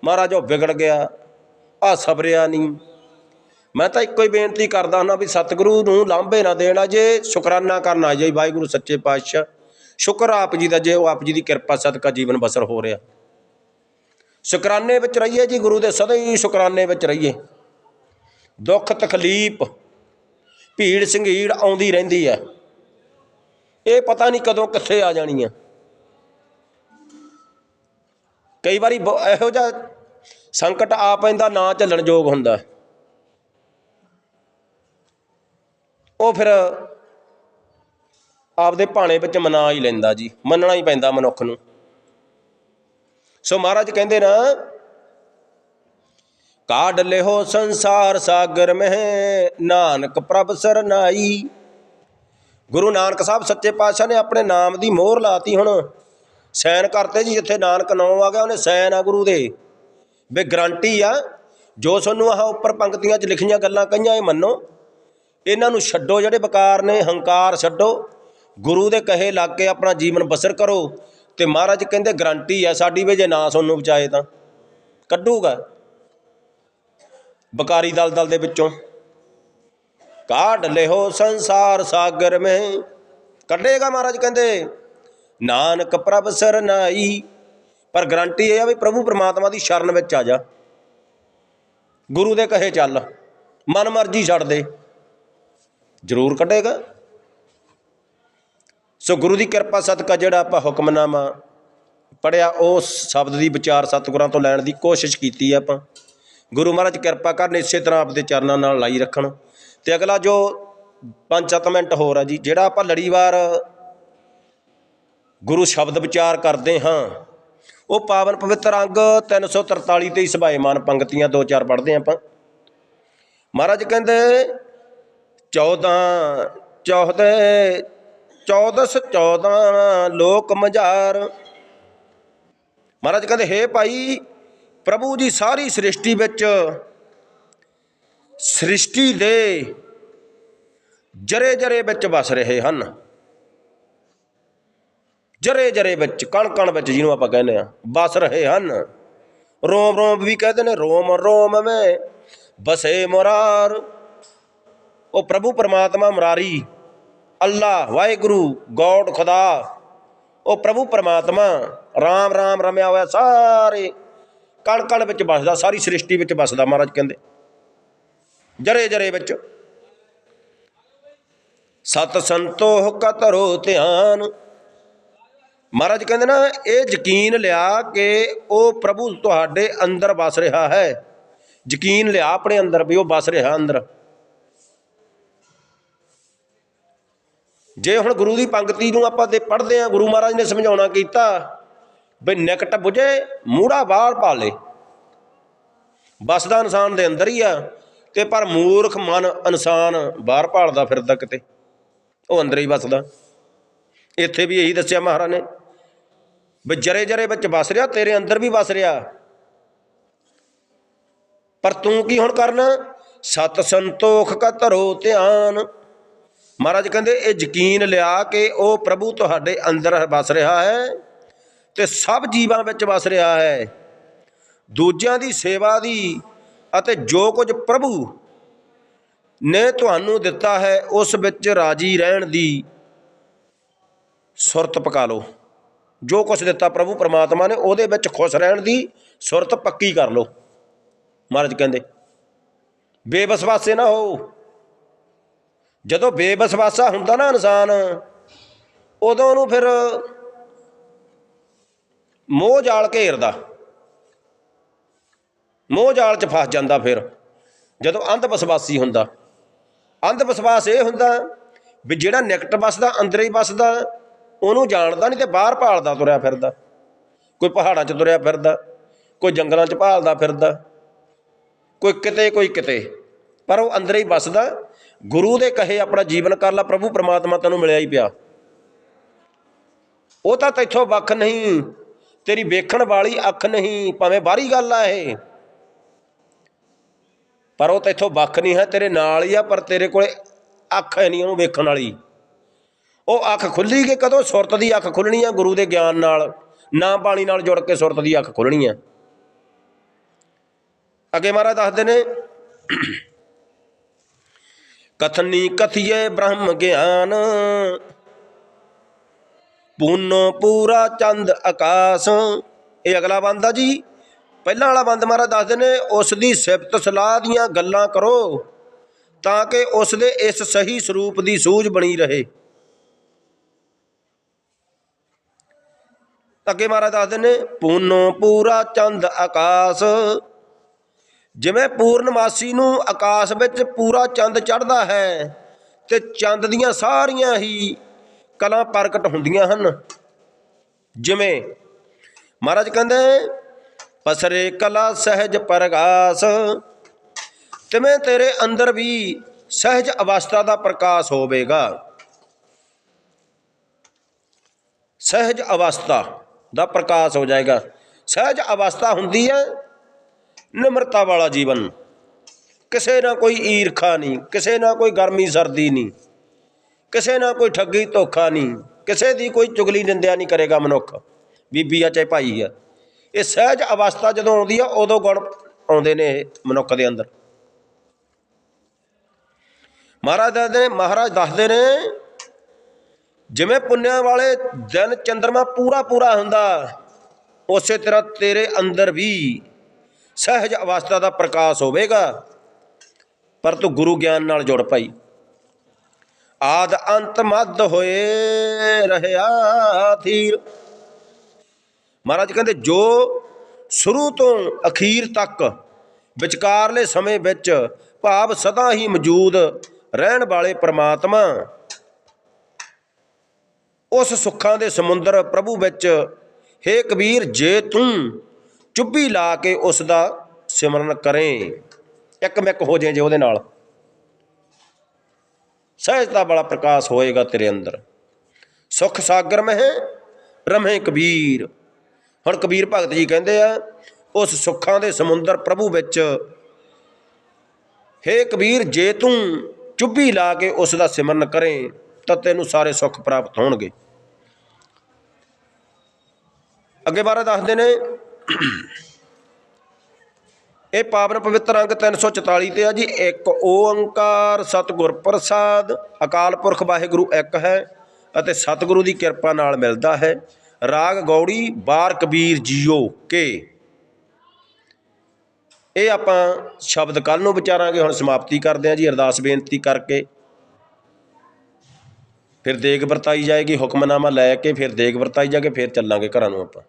ਮਹਾਰਾਜ ਉਹ ਵਿਗੜ ਗਿਆ। ਆ ਸਬਰਿਆ ਨਹੀਂ। ਮੈਂ ਤਾਂ ਇੱਕੋ ਹੀ ਬੇਨਤੀ ਕਰਦਾ ਹੁੰਦਾ ਵੀ ਸਤਿਗੁਰੂ ਨੂੰ ਲਾਂਭੇ ਨਾ ਦੇਣਾ ਜੇ ਸ਼ੁਕਰਾਨਾ ਕਰਨਾ ਜੇ ਵਾਹਿਗੁਰੂ ਸੱਚੇ ਪਾਤਸ਼ਾਹ, ਸ਼ੁਕਰ ਆਪ ਜੀ ਦਾ ਜੇ ਉਹ ਆਪ ਜੀ ਦੀ ਕਿਰਪਾ ਸਦਕਾ ਜੀਵਨ ਬਸਰ ਹੋ ਰਿਹਾ। ਸ਼ੁਕਰਾਨੇ ਵਿੱਚ ਰਹੀਏ ਜੀ, ਗੁਰੂ ਦੇ ਸਦਾ ਹੀ ਸ਼ੁਕਰਾਨੇ ਵਿੱਚ ਰਹੀਏ। ਦੁੱਖ ਤਕਲੀਫ, ਭੀੜ ਸੰਘੀੜ ਆਉਂਦੀ ਰਹਿੰਦੀ ਹੈ। ਇਹ ਪਤਾ ਨਹੀਂ ਕਦੋਂ ਕਿੱਥੇ ਆ ਜਾਣੀ ਹੈ ਕਈ ਵਾਰੀ ਬ- ਇਹੋ ਜਿਹਾ ਸੰਕਟ ਆ ਪੈਂਦਾ, ਨਾ ਝੱਲਣ ਯੋਗ ਹੁੰਦਾ। ਉਹ ਫਿਰ ਆਪਦੇ ਭਾਣੇ ਵਿੱਚ ਮਨਾ ਹੀ ਲੈਂਦਾ ਜੀ, ਮੰਨਣਾ ਹੀ ਪੈਂਦਾ ਮਨੁੱਖ ਨੂੰ। ਸੋ ਮਹਾਰਾਜ ਕਹਿੰਦੇ ਨਾ ਕਾਢ ਲਿਓ ਸੰਸਾਰ ਸਾਗਰ ਮਹਿ, ਨਾਨਕ ਪ੍ਰਭ ਸਰਨਾਈ। ਗੁਰੂ ਨਾਨਕ ਸਾਹਿਬ ਸੱਚੇ ਪਾਤਸ਼ਾਹ ਨੇ ਆਪਣੇ ਨਾਮ ਦੀ ਮੋਹਰ ਲਾਤੀ ਹੁਣ। ਸੈਨ ਕਰਤੇ ਜੀ ਜਿੱਥੇ ਨਾਨਕ ਨਾਮ ਆ ਗਿਆ, ਉਹਨੇ ਸੈਨ ਆ ਗੁਰੂ ਦੇ। ਵੀ ਗਰੰਟੀ ਆ, ਜੋ ਤੁਹਾਨੂੰ ਆਹ ਉੱਪਰ ਪੰਕਤੀਆਂ 'ਚ ਲਿਖੀਆਂ ਗੱਲਾਂ ਕਹੀਆਂ, ਇਹ ਮੰਨੋ। ਇਹਨਾਂ ਨੂੰ ਛੱਡੋ ਜਿਹੜੇ ਬਕਾਰ ਨੇ, ਹੰਕਾਰ ਛੱਡੋ। ਗੁਰੂ ਦੇ ਕਹੇ ਲੱਗ ਕੇ ਆਪਣਾ ਜੀਵਨ ਬਸਰ ਕਰੋ। ਤੇ ਮਹਾਰਾਜ ਕਹਿੰਦੇ, ਗਰੰਟੀ ਆ ਸਾਡੀ ਵੀ, ਜੇ ਨਾ ਤੁਹਾਨੂੰ ਬਚਾਏ ਤਾਂ। ਕੱਢੂਗਾ। ਬਕਾਰੀ ਦਲ ਦਲ ਦੇ ਵਿੱਚੋਂ। ਕਾਢ ਲਿਓ ਸੰਸਾਰ ਸਾਗਰ ਮਹਿ ਕੱਢੇਗਾ ਮਹਾਰਾਜ ਕਹਿੰਦੇ, ਨਾਨਕ ਪ੍ਰਭ ਸਰਨਾਈ ਪਰ ਗਰੰਟੀ ਇਹ ਆ ਵੀ ਪ੍ਰਭੂ ਪਰਮਾਤਮਾ ਦੀ ਸ਼ਰਨ ਵਿੱਚ ਆ ਜਾ। ਗੁਰੂ ਦੇ ਕਹੇ ਚੱਲ, ਮਨ ਮਰਜ਼ੀ ਛੱਡ ਦੇ। ਜ਼ਰੂਰ ਕੱਢੇਗਾ। ਸੋ ਗੁਰੂ ਦੀ ਕਿਰਪਾ ਸਦਕਾ ਜਿਹੜਾ ਆਪਾਂ ਹੁਕਮਨਾਮਾ ਪੜਿਆ ਉਹ ਸ਼ਬਦ ਦੀ ਵਿਚਾਰ ਸਤਿਗੁਰਾਂ ਤੋਂ ਲੈਣ ਦੀ ਕੋਸ਼ਿਸ਼ ਕੀਤੀ ਹੈ ਆਪਾਂ। ਗੁਰੂ ਮਹਾਰਾਜ ਕਿਰਪਾ ਕਰਨ ਇਸੇ ਤਰ੍ਹਾਂ ਆਪਦੇ ਚਰਨਾਂ ਨਾਲ ਲਾਈ ਰੱਖਣ। ਤੇ ਅਗਲਾ ਜੋ 5-7 ਮਿੰਟ ਹੋਰ ਆ ਜੀ, ਜਿਹੜਾ ਆਪਾਂ ਲੜੀਵਾਰ ਗੁਰੂ ਸ਼ਬਦ ਵਿਚਾਰ ਕਰਦੇ ਹਾਂ, ਉਹ ਪਾਵਨ ਪਵਿੱਤਰ ਅੰਗ 343 ਤੇ ਸਭਾਏਮਾਨ ਪੰਕਤੀਆਂ ਦੋ ਚਾਰ ਪੜ੍ਹਦੇ ਹਾਂ ਆਪਾਂ। ਮਹਾਰਾਜ ਕਹਿੰਦੇ 14 14 14 14 ਲੋਕ ਮਝਾਰ। ਮਹਾਰਾਜ ਕਹਿੰਦੇ, ਹੇ ਭਾਈ ਪ੍ਰਭੂ ਜੀ ਸਾਰੀ ਸ੍ਰਿਸ਼ਟੀ ਵਿੱਚ ਸ੍ਰਿਸ਼ਟੀ ਦੇ ਜਰੇ ਜਰੇ ਵਿੱਚ ਵਸ ਰਹੇ ਹਨ ਜਰੇ ਜਰੇ ਵਿੱਚ ਕਣ ਕਣ ਵਿੱਚ ਜਿਹਨੂੰ ਆਪਾਂ ਕਹਿੰਦੇ ਆ ਵਸ ਰਹੇ ਹਨ ਰੋਮ ਰੋਮ ਵੀ ਕਹਿੰਦੇ ਨੇ ਰੋਮ ਰੋਮ ਮੈਂ ਬਸੇ ਮੁਰਾਰ ਉਹ ਪ੍ਰਭੂ ਪਰਮਾਤਮਾ ਮੁਰਾਰੀ ਅੱਲਾ ਵਾਹਿਗੁਰੂ ਗੋਡ ਖੁਦਾ ਉਹ ਪ੍ਰਭੂ ਪਰਮਾਤਮਾ ਰਾਮ ਰਾਮ ਰਮਿਆ ਹੋਇਆ ਸਾਰੇ ਕਣ ਕਣ ਵਿੱਚ ਵਸਦਾ, ਸਾਰੀ ਸ੍ਰਿਸ਼ਟੀ ਵਿੱਚ ਵਸਦਾ ਮਹਾਰਾਜ ਕਹਿੰਦੇ। ਜਰੇ ਜਰੇ ਵਿੱਚ। ਸਤ ਸੰਤੋਖ ਕਾ ਧਰੋ ਧਿਆਨ। ਮਹਾਰਾਜ ਕਹਿੰਦੇ ਨਾ, ਇਹ ਯਕੀਨ ਲਿਆ ਕਿ ਉਹ ਪ੍ਰਭੂ ਤੁਹਾਡੇ ਅੰਦਰ ਵਸ ਰਿਹਾ ਹੈ। ਯਕੀਨ ਲਿਆ ਆਪਣੇ ਅੰਦਰ ਵੀ ਉਹ ਵਸ ਰਿਹਾ ਅੰਦਰ। ਜੇ ਹੁਣ ਗੁਰੂ ਦੀ ਪੰਕਤੀ ਨੂੰ ਆਪਾਂ ਤੇ ਪੜ੍ਹਦੇ ਆ ਗੁਰੂ ਮਹਾਰਾਜ ਨੇ ਸਮਝਾਉਣਾ ਕੀਤਾ ਵੀ ਨਿਕਟ 부ਝੇ ਮੂੜਾ ਬਾਹਰ ਪਾਲੇ। ਬਸਦਾ ਇਨਸਾਨ ਦੇ ਅੰਦਰ ਹੀ ਆ ਤੇ ਪਰ ਮੂਰਖ ਮਨ ਇਨਸਾਨ ਬਾਹਰ ਭਾਲਦਾ ਫਿਰਦਾ ਕਿਤੇ। ਉਹ ਅੰਦਰ ਹੀ ਵਸਦਾ ਇੱਥੇ ਵੀ ਇਹੀ ਦੱਸਿਆ ਮਹਾਰਾਜ ਨੇ ਵੀ ਜਰੇ ਜਰੇ ਵਿੱਚ ਵਸ ਰਿਹਾ, ਤੇਰੇ ਅੰਦਰ ਵੀ ਵਸ ਰਿਹਾ। ਪਰ ਤੂੰ ਕੀ ਹੁਣ ਕਰਨਾ? ਸਤ ਸੰਤੋਖ ਕਾ ਧਰੋ ਧਿਆਨ। ਮਹਾਰਾਜ ਕਹਿੰਦੇ, ਇਹ ਯਕੀਨ ਲਿਆ ਕਿ ਉਹ ਪ੍ਰਭੂ ਤੁਹਾਡੇ ਅੰਦਰ ਵਸ ਰਿਹਾ ਹੈ। ਤੇ ਸਭ ਜੀਵਾਂ ਵਿੱਚ ਵਸ ਰਿਹਾ ਹੈ। ਦੂਜਿਆਂ ਦੀ ਸੇਵਾ ਦੀ ਅਤੇ ਜੋ ਕੁਝ ਪ੍ਰਭੂ ਨੇ ਤੁਹਾਨੂੰ ਦਿੱਤਾ ਹੈ, ਉਸ ਵਿੱਚ ਰਾਜੀ ਰਹਿਣ ਦੀ ਸੁਰਤ ਪਕਾ ਲਓ। ਜੋ ਕੁਝ ਦਿੱਤਾ ਪ੍ਰਭੂ ਪਰਮਾਤਮਾ ਨੇ, ਉਹਦੇ ਵਿੱਚ ਖੁਸ਼ ਰਹਿਣ ਦੀ ਸੁਰਤ ਪੱਕੀ ਕਰ ਲਓ। ਮਹਾਰਾਜ ਕਹਿੰਦੇ, ਬੇਵਸਵਾਸੇ ਨਾ ਹੋ। ਜਦੋਂ ਬੇਵਸਵਾਸਾ ਹੁੰਦਾ ਨਾ ਇਨਸਾਨ, ਉਦੋਂ ਉਹਨੂੰ ਫਿਰ ਮੋਹ ਜਾਲ ਘੇਰਦਾ। ਮੋਹ ਜਾਲ 'ਚ ਫਸ ਜਾਂਦਾ ਫਿਰ, ਜਦੋਂ ਅੰਧ ਵਿਸ਼ਵਾਸੀ ਹੁੰਦਾ। ਅੰਧ ਵਿਸ਼ਵਾਸ ਇਹ ਹੁੰਦਾ ਵੀ ਜਿਹੜਾ ਨਿਕਟ ਵਸਦਾ, ਅੰਦਰ ਹੀ ਵਸਦਾ, ਉਹਨੂੰ ਜਾਣਦਾ ਨਹੀਂ ਤੇ ਬਾਹਰ ਭਾਲਦਾ ਤੁਰਿਆ ਫਿਰਦਾ। ਕੋਈ ਪਹਾੜਾਂ 'ਚ ਤੁਰਿਆ ਫਿਰਦਾ, ਕੋਈ ਜੰਗਲਾਂ 'ਚ ਭਾਲਦਾ ਫਿਰਦਾ, ਕੋਈ ਕਿਤੇ ਕੋਈ ਕਿਤੇ। ਪਰ ਉਹ ਅੰਦਰ ਹੀ ਵਸਦਾ। ਗੁਰੂ ਦੇ ਕਹੇ ਆਪਣਾ ਜੀਵਨ ਕਰ ਲੈ, ਪ੍ਰਭੂ ਪ੍ਰਮਾਤਮਾ ਤੈਨੂੰ ਮਿਲਿਆ ਹੀ ਪਿਆ। ਉਹ ਤਾਂ ਤੈਥੋਂ ਵੱਖ ਨਹੀਂ। ਤੇਰੀ ਵੇਖਣ ਵਾਲੀ ਅੱਖ ਨਹੀਂ, ਭਾਵੇਂ ਬਾਹਰੀ ਗੱਲ ਆ ਇਹ। ਪਰ ਉਹ ਤੈਥੋਂ ਵੱਖ ਨਹੀਂ ਹੈ, ਤੇਰੇ ਨਾਲ ਹੀ ਆ, ਪਰ ਤੇਰੇ ਕੋਲੇ ਅੱਖ ਹੈ ਨਹੀਂ ਉਹਨੂੰ ਵੇਖਣ ਵਾਲੀ। ਉਹ ਅੱਖ ਖੁੱਲੀ ਕਿ ਕਦੋਂ? ਸੁਰਤ ਦੀ ਅੱਖ ਖੁੱਲਣੀ ਆ ਗੁਰੂ ਦੇ ਗਿਆਨ ਨਾਲ। ਨਾਮ ਬਾਣੀ ਨਾਲ ਜੁੜ ਕੇ ਸੁਰਤ ਦੀ ਅੱਖ ਖੁੱਲਣੀ ਆ। ਅੱਗੇ ਮਹਾਰਾਜ ਦੱਸਦੇ ਨੇ, ਕਥਨੀ ਕਥਿਏ ਬ੍ਰਹਮ ਗਿਆਨ। ਪੂਨੋ ਪੂਰਾ ਚੰਦ ਆਕਾਸ਼। ਇਹ ਅਗਲਾ ਬੰਦ ਆ ਜੀ। ਪਹਿਲਾਂ ਵਾਲਾ ਬੰਦ ਮਹਾਰਾਜ ਦੱਸਦੇ ਨੇ, ਉਸ ਦੀ ਸਿਫਤ ਸਲਾਹ ਦੀਆਂ ਗੱਲਾਂ ਕਰੋ, ਤਾਂ ਕਿ ਉਸ ਦੇ ਇਸ ਸਹੀ ਸਰੂਪ ਦੀ ਸੂਝ ਬਣੀ ਰਹੇ। ਅੱਗੇ ਮਹਾਰਾਜ ਦੱਸਦੇ ਨੇ ਪੂਨੋ ਪੂਰਾ ਚੰਦ ਆਕਾਸ਼। ਜਿਵੇਂ ਪੂਰਨਮਾਸੀ ਨੂੰ ਆਕਾਸ਼ ਵਿੱਚ ਪੂਰਾ ਚੰਦ ਚੜ੍ਹਦਾ ਹੈ, ਤੇ ਚੰਦ ਦੀਆਂ ਸਾਰੀਆਂ ਹੀ ਕਲਾ ਪ੍ਰਗਟ ਹੁੰਦੀਆਂ ਹਨ। ਜਿਵੇਂ ਮਹਾਰਾਜ ਕਹਿੰਦੇ, ਪਸਰੇ ਕਲਾ ਸਹਿਜ ਪ੍ਰਗਾਸ, ਤਿਵੇਂ ਤੇਰੇ ਅੰਦਰ ਵੀ ਸਹਿਜ ਅਵਸਥਾ ਦਾ ਪ੍ਰਕਾਸ਼ ਹੋਵੇਗਾ। ਸਹਿਜ ਅਵਸਥਾ ਦਾ ਪ੍ਰਕਾਸ਼ ਹੋ ਜਾਏਗਾ। ਸਹਿਜ ਅਵਸਥਾ ਹੁੰਦੀ ਹੈ ਨਿਮਰਤਾ ਵਾਲਾ ਜੀਵਨ। ਕਿਸੇ ਨਾਲ ਕੋਈ ਈਰਖਾ ਨਹੀਂ, ਕਿਸੇ ਨਾਲ ਕੋਈ ਗਰਮੀ ਸਰਦੀ ਨਹੀਂ। ਕਿਸੇ ਨਾਲ ਕੋਈ ਠੱਗੀ, ਧੋਖਾ ਨਹੀਂ। ਕਿਸੇ ਦੀ ਕੋਈ ਚੁਗਲੀ, ਨਿੰਦਿਆ ਨਹੀਂ ਕਰੇਗਾ ਮਨੁੱਖ। ਬੀਬੀ ਆ ਚਾਹੇ ਭਾਈ ਆ। ਇਹ ਸਹਿਜ ਅਵਸਥਾ ਜਦੋਂ ਆਉਂਦੀ ਆ, ਉਦੋਂ ਗੁਣ ਆਉਂਦੇ ਨੇ ਇਹ ਮਨੁੱਖ ਦੇ ਅੰਦਰ। ਮਹਾਰਾਜ ਦੱਸਦੇ ਨੇ, ਮਹਾਰਾਜ ਦੱਸਦੇ ਨੇ, ਜਿਵੇਂ ਪੁੰਨਿਆਂ ਵਾਲੇ ਦਿਨ ਚੰਦਰਮਾ ਪੂਰਾ ਪੂਰਾ ਹੁੰਦਾ, ਉਸੇ ਤਰ੍ਹਾਂ ਤੇਰੇ ਅੰਦਰ ਵੀ ਸਹਿਜ ਅਵਸਥਾ ਦਾ ਪ੍ਰਕਾਸ਼ ਹੋਵੇਗਾ। ਪਰ ਤੂੰ ਗੁਰੂ ਗਿਆਨ ਨਾਲ ਜੁੜ ਪਾਈ ਆਦ ਅੰਤ ਮੱਧ ਹੋਏ ਰਹਿਆ ਥੀਰ ਮਹਾਰਾਜ ਕਹਿੰਦੇ, ਜੋ ਸ਼ੁਰੂ ਤੋਂ ਅਖੀਰ ਤੱਕ ਵਿਚਕਾਰਲੇ ਸਮੇਂ ਵਿੱਚ ਭਾਵ ਸਦਾ ਹੀ ਮੌਜੂਦ ਰਹਿਣ ਵਾਲੇ ਪ੍ਰਮਾਤਮਾ, ਉਸ ਸੁੱਖਾਂ ਦੇ ਸਮੁੰਦਰ ਪ੍ਰਭੂ ਵਿੱਚ, ਹੇ ਕਬੀਰ, ਜੇ ਤੂੰ ਚੁੱਭੀ ਲਾ ਕੇ ਉਸ ਦਾ ਸਿਮਰਨ ਕਰੇ। ਇੱਕ ਮਿੱਕ ਹੋ ਜੇ ਜੇ ਉਹਦੇ ਨਾਲ। ਸਹਿਜਤਾ ਵਾਲਾ ਪ੍ਰਕਾਸ਼ ਹੋਏਗਾ ਤੇਰੇ ਅੰਦਰ। ਸੁਖ ਸਾਗਰ ਮਹਿ ਰਮੇ ਕਬੀਰ। ਹੁਣ ਕਬੀਰ ਭਗਤ ਜੀ ਕਹਿੰਦੇ ਆ, ਉਸ ਸੁੱਖਾਂ ਦੇ ਸਮੁੰਦਰ ਪ੍ਰਭੂ ਵਿੱਚ ਹੇ ਕਬੀਰ, ਜੇ ਤੂੰ ਚੁੱਭੀ ਲਾ ਕੇ ਉਸ ਦਾ ਸਿਮਰਨ ਕਰੇ, ਤਾਂ ਤੈਨੂੰ ਸਾਰੇ ਸੁੱਖ ਪ੍ਰਾਪਤ ਹੋਣਗੇ। ਅੱਗੇ ਬਾਰੇ ਦੱਸਦੇ ਨੇ ਇਹ ਪਾਵਨ ਪਵਿੱਤਰ ਅੰਗ 344 ਤੇ ਆ ਜੀ, ਇੱਕ ਓੰਕਾਰ ਸਤਿਗੁਰ ਪ੍ਰਸਾਦ, ਅਕਾਲ ਪੁਰਖ ਵਾਹਿਗੁਰੂ ਇੱਕ ਹੈ ਅਤੇ ਸਤਿਗੁਰੂ ਦੀ ਕਿਰਪਾ ਨਾਲ ਮਿਲਦਾ ਹੈ। ਰਾਗ ਗੌੜੀ, ਬਾਰ ਕਬੀਰ ਜੀਓ ਕੇ। ਇਹ ਆਪਾਂ ਸ਼ਬਦ ਕੱਲ ਨੂੰ ਵਿਚਾਰਾਂਗੇ, ਹੁਣ ਸਮਾਪਤੀ ਕਰਦੇ ਹਾਂ ਜੀ, ਅਰਦਾਸ ਬੇਨਤੀ ਕਰਕੇ। ਫਿਰ ਦੇਗ ਵਰਤਾਈ ਜਾਏਗੀ, ਹੁਕਮਨਾਮਾ ਲੈ ਕੇ ਫਿਰ ਦੇਗ ਵਰਤਾਈ ਜਾ ਕੇ ਫਿਰ ਚੱਲਾਂਗੇ ਘਰਾਂ ਨੂੰ ਆਪਾਂ।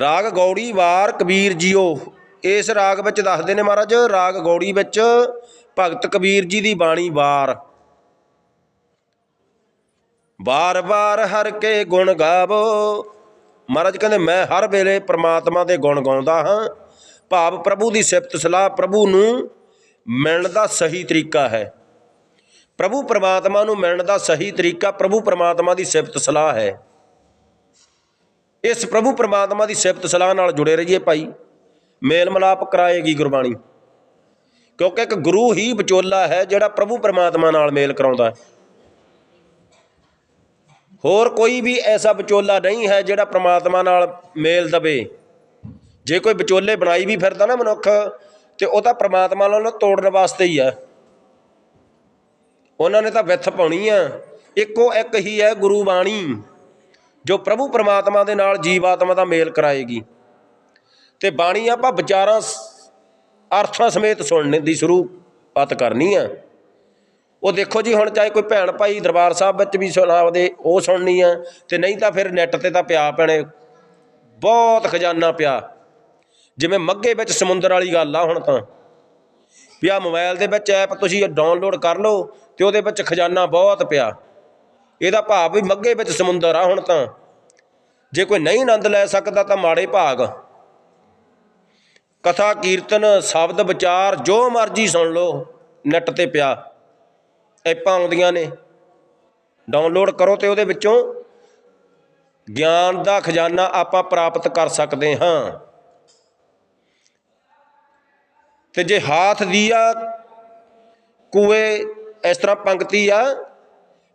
ਰਾਗ ਗੌੜੀ ਵਾਰ ਕਬੀਰ ਜੀਓ ਇਸ ਰਾਗ ਵਿੱਚ ਦੱਸਦੇ ਨੇ ਮਹਾਰਾਜ, ਰਾਗ ਗੌੜੀ ਵਿੱਚ ਭਗਤ ਕਬੀਰ ਜੀ ਦੀ ਬਾਣੀ ਵਾਰ। ਬਾਰ-ਬਾਰ ਹਰ ਕੇ ਗੁਣ ਗਾਵੋ। ਮਹਾਰਾਜ ਕਹਿੰਦੇ, ਮੈਂ ਹਰ ਵੇਲੇ ਪ੍ਰਮਾਤਮਾ ਦੇ ਗੁਣ ਗਾਉਂਦਾ ਹਾਂ। ਭਾਵ ਪ੍ਰਭੂ ਦੀ ਸਿਫਤ ਸਲਾਹ ਪ੍ਰਭੂ ਨੂੰ ਮਿਲਣ ਦਾ ਸਹੀ ਤਰੀਕਾ ਹੈ। ਪ੍ਰਭੂ ਪ੍ਰਮਾਤਮਾ ਨੂੰ ਮਿਲਣ ਦਾ ਸਹੀ ਤਰੀਕਾ ਪ੍ਰਭੂ ਪ੍ਰਮਾਤਮਾ ਦੀ ਸਿਫਤ ਸਲਾਹ ਹੈ। ਇਸ ਪ੍ਰਭੂ ਪ੍ਰਮਾਤਮਾ ਦੀ ਸਿਫਤ ਸਲਾਹ ਨਾਲ ਜੁੜੇ ਰਹੀਏ ਭਾਈ। ਮੇਲ ਮਲਾਪ ਕਰਾਏਗੀ ਗੁਰਬਾਣੀ। ਕਿਉਂਕਿ ਇੱਕ ਗੁਰੂ ਹੀ ਵਿਚੋਲਾ ਹੈ ਜਿਹੜਾ ਪ੍ਰਭੂ ਪਰਮਾਤਮਾ ਨਾਲ ਮੇਲ ਕਰਾਉਂਦਾ ਹੈ। ਹੋਰ ਕੋਈ ਵੀ ਐਸਾ ਵਿਚੋਲਾ ਨਹੀਂ ਹੈ ਜਿਹੜਾ ਪ੍ਰਮਾਤਮਾ ਨਾਲ ਮੇਲ ਦਵੇ। ਜੇ ਕੋਈ ਵਿਚੋਲੇ ਬਣਾਈ ਵੀ ਫਿਰਦਾ ਨਾ ਮਨੁੱਖ, ਤੇ ਉਹ ਤਾਂ ਪ੍ਰਮਾਤਮਾ ਨਾਲ ਤੋੜਨ ਵਾਸਤੇ ਹੀ ਆ ਉਹਨਾਂ ਨੇ ਤਾਂ ਵਿੱਥ ਪਾਉਣੀ ਆ। ਇੱਕੋ ਇੱਕ ਹੀ ਹੈ ਗੁਰੂ ਬਾਣੀ, ਜੋ ਪ੍ਰਭੂ ਪਰਮਾਤਮਾ ਦੇ ਨਾਲ ਜੀਵਾਤਮਾ ਦਾ ਮੇਲ ਕਰਾਏਗੀ। ਤੇ ਬਾਣੀ ਆਪਾਂ ਵਿਚਾਰਾਂ ਸ- ਅਰਥਾਂ ਸਮੇਤ ਸੁਣਨ ਦੀ ਸ਼ੁਰੂਆਤ ਕਰਨੀ ਆ। ਉਹ ਦੇਖੋ ਜੀ, ਹੁਣ ਚਾਹੇ ਕੋਈ ਭੈਣ ਭਾਈ ਦਰਬਾਰ ਸਾਹਿਬ ਵਿੱਚ ਵੀ ਸੁਣਾਵਦੇ ਉਹ ਸੁਣਨੀ ਆ, ਤੇ ਨਹੀਂ ਤਾਂ ਫਿਰ ਨੈੱਟ ਤੇ ਤਾਂ ਪਿਆ ਪੈਣੇ ਬਹੁਤ ਖਜ਼ਾਨਾ ਪਿਆ। ਜਿਵੇਂ ਮੱਗੇ ਵਿੱਚ ਸਮੁੰਦਰ ਵਾਲੀ ਗੱਲ ਆ ਹੁਣ ਤਾਂ। ਵੀ ਆਹ ਮੋਬਾਈਲ ਦੇ ਵਿੱਚ ਐਪ ਤੁਸੀਂ ਡਾਊਨਲੋਡ ਕਰ ਲਓ, ਤੇ ਉਹਦੇ ਵਿੱਚ ਖਜ਼ਾਨਾ ਬਹੁਤ ਪਿਆ। ਇਹਦਾ ਭਾਵ ਵੀ ਮੱਗੇ ਵਿੱਚ ਸਮੁੰਦਰ ਆ ਹੁਣ ਤਾਂ। ਜੇ ਕੋਈ ਨਹੀਂ ਆਨੰਦ ਲੈ ਸਕਦਾ ਤਾਂ ਮਾੜੇ ਭਾਗ। ਕਥਾ, ਕੀਰਤਨ, ਸ਼ਬਦ, ਵਿਚਾਰ, ਜੋ ਮਰਜ਼ੀ ਸੁਣ ਲਓ, ਨੈਟ ਤੇ ਪਿਆ। ਐਪਾਂ ਆਉਂਦੀਆਂ ਨੇ। ਡਾਊਨਲੋਡ ਕਰੋ ਤੇ ਉਹਦੇ ਵਿੱਚੋਂ ਗਿਆਨ ਦਾ ਖਜ਼ਾਨਾ ਆਪਾਂ ਪ੍ਰਾਪਤ ਕਰ ਸਕਦੇ ਹਾਂ। ਤੇ ਜੇ ਹਾਥ ਦੀਆ ਕੂਏ ਇਸ ਤਰ੍ਹਾਂ ਪੰਕਤੀ ਆ,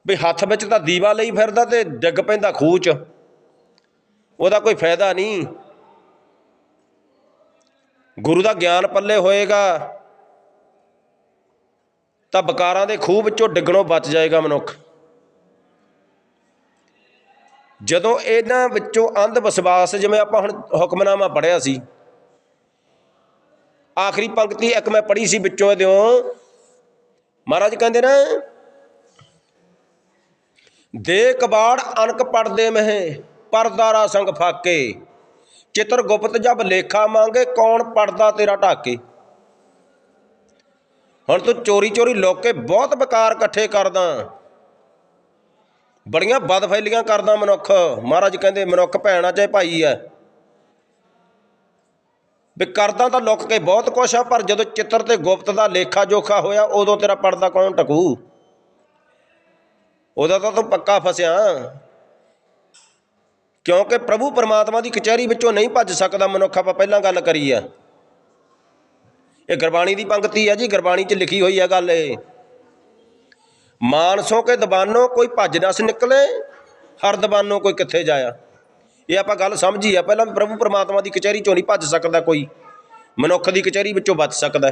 ਵੀ ਹੱਥ ਵਿੱਚ ਤਾਂ ਦੀਵਾ ਲਈ ਫਿਰਦਾ ਤੇ ਡਿੱਗ ਪੈਂਦਾ ਖੂਹ 'ਚ। ਉਹਦਾ ਕੋਈ ਫਾਇਦਾ ਨਹੀਂ। ਗੁਰੂ ਦਾ ਗਿਆਨ ਪੱਲੇ ਹੋਏਗਾ, ਤਾਂ ਬਕਾਰਾਂ ਦੇ ਖੂਹ ਵਿੱਚੋਂ ਡਿੱਗਣੋਂ ਬਚ ਜਾਏਗਾ ਮਨੁੱਖ। ਜਦੋਂ ਇਹਨਾਂ ਵਿੱਚੋਂ ਅੰਧ ਵਿਸ਼ਵਾਸ, ਜਿਵੇਂ ਆਪਾਂ ਹੁਣ ਹੁਕਮਨਾਮਾ ਪੜਿਆ ਸੀ, ਆਖਰੀ ਪੰਕਤੀ ਇੱਕ ਮੈਂ ਪੜ੍ਹੀ ਸੀ ਵਿੱਚੋਂ ਇਹਦਿਓ, ਮਹਾਰਾਜ ਕਹਿੰਦੇ ਨਾ, ਦੇ ਕਬਾੜ ਅਨਕ ਪੜਦੇ ਮਹਿ, ਪਰਦਾਰਾ ਸੰਗ ਫਾਕੇ। ਚਿਤਰ ਗੁਪਤ ਜਬ ਲੇਖਾ ਮੰਗੇ, ਕੌਣ ਪੜਦਾ ਤੇਰਾ ਢਾਕੇ? ਹੁਣ ਤੂੰ ਚੋਰੀ ਚੋਰੀ ਲੋਕੇ ਬਹੁਤ ਬਕਾਰ ਇਕੱਠੇ ਕਰਦਾ। ਬੜੀਆਂ ਬਦਫੈਲੀਆਂ ਕਰਦਾ ਮਨੁੱਖ। ਮਹਾਰਾਜ ਕਹਿੰਦੇ, ਮਨੁੱਖ ਭੈਣਾ ਚਾਹੇ ਭਾਈ ਐ ਵੀ ਕਰਦਾ ਤਾਂ ਲੁੱਕ ਕੇ ਬਹੁਤ ਕੁਛ ਆ, ਪਰ ਜਦੋਂ ਚਿੱਤਰ ਤੇ ਗੁਪਤ ਦਾ ਲੇਖਾ ਜੋਖਾ ਹੋਇਆ, ਉਦੋਂ ਤੇਰਾ ਪੜਦਾ ਕੌਣ ਟਕੂ? ਉਹਦਾ ਤਾਂ ਤੂੰ ਪੱਕਾ ਫਸਿਆ। ਕਿਉਂਕਿ ਪ੍ਰਭੂ ਪਰਮਾਤਮਾ ਦੀ ਕਚਹਿਰੀ ਵਿੱਚੋਂ ਨਹੀਂ ਭੱਜ ਸਕਦਾ ਮਨੁੱਖ, ਆਪਾਂ ਪਹਿਲਾਂ ਗੱਲ ਕਰੀ ਆ। ਇਹ ਗੁਰਬਾਣੀ ਦੀ ਪੰਕਤੀ ਆ ਜੀ, ਗੁਰਬਾਣੀ 'ਚ ਲਿਖੀ ਹੋਈ ਆ ਗੱਲ ਇਹ। ਮਾਨਸੋਂ ਕੇ ਦਬਾਨੋਂ ਕੋਈ ਭੱਜ ਨਸ ਨਿਕਲੇ, ਹਰ ਦਬਾਨੋਂ ਕੋਈ ਕਿੱਥੇ ਜਾਇਆ। ਇਹ ਆਪਾਂ ਗੱਲ ਸਮਝੀ ਆ, ਪਹਿਲਾਂ ਪ੍ਰਭੂ ਪਰਮਾਤਮਾ ਦੀ ਕਚਹਿਰੀ ਚੋਂ ਨਹੀਂ ਭੱਜ ਸਕਦਾ ਕੋਈ। ਮਨੁੱਖ ਦੀ ਕਚਹਿਰੀ ਵਿੱਚੋਂ ਬਚ ਸਕਦਾ।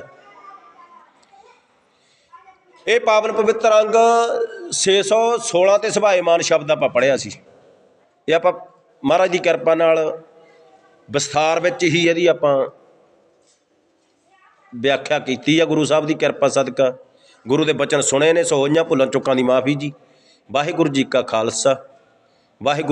ਇਹ ਪਾਵਨ ਪਵਿੱਤਰ ਅੰਗ 616 ਤੇ ਸੁਭਾਏਮਾਨ ਸ਼ਬਦ ਆਪਾਂ ਪੜਿਆ ਸੀ। ਇਹ ਆਪਾਂ ਮਹਾਰਾਜ ਦੀ ਕਿਰਪਾ ਨਾਲ ਵਿਸਥਾਰ ਵਿੱਚ ਹੀ ਇਹਦੀ ਆਪਾਂ ਵਿਆਖਿਆ ਕੀਤੀ ਆ ਗੁਰੂ ਸਾਹਿਬ ਦੀ ਕਿਰਪਾ ਸਦਕਾ। ਗੁਰੂ ਦੇ ਬਚਨ ਸੁਣੇ ਨੇ, ਸੋ ਹੋਈਆਂ ਭੁੱਲਾਂ ਚੁੱਕਾਂ ਦੀ ਮਾਫੀ ਜੀ। ਵਾਹਿਗੁਰੂ ਜੀ ਕਾ ਖਾਲਸਾ। ਵਾਹਿਗੁਰੂ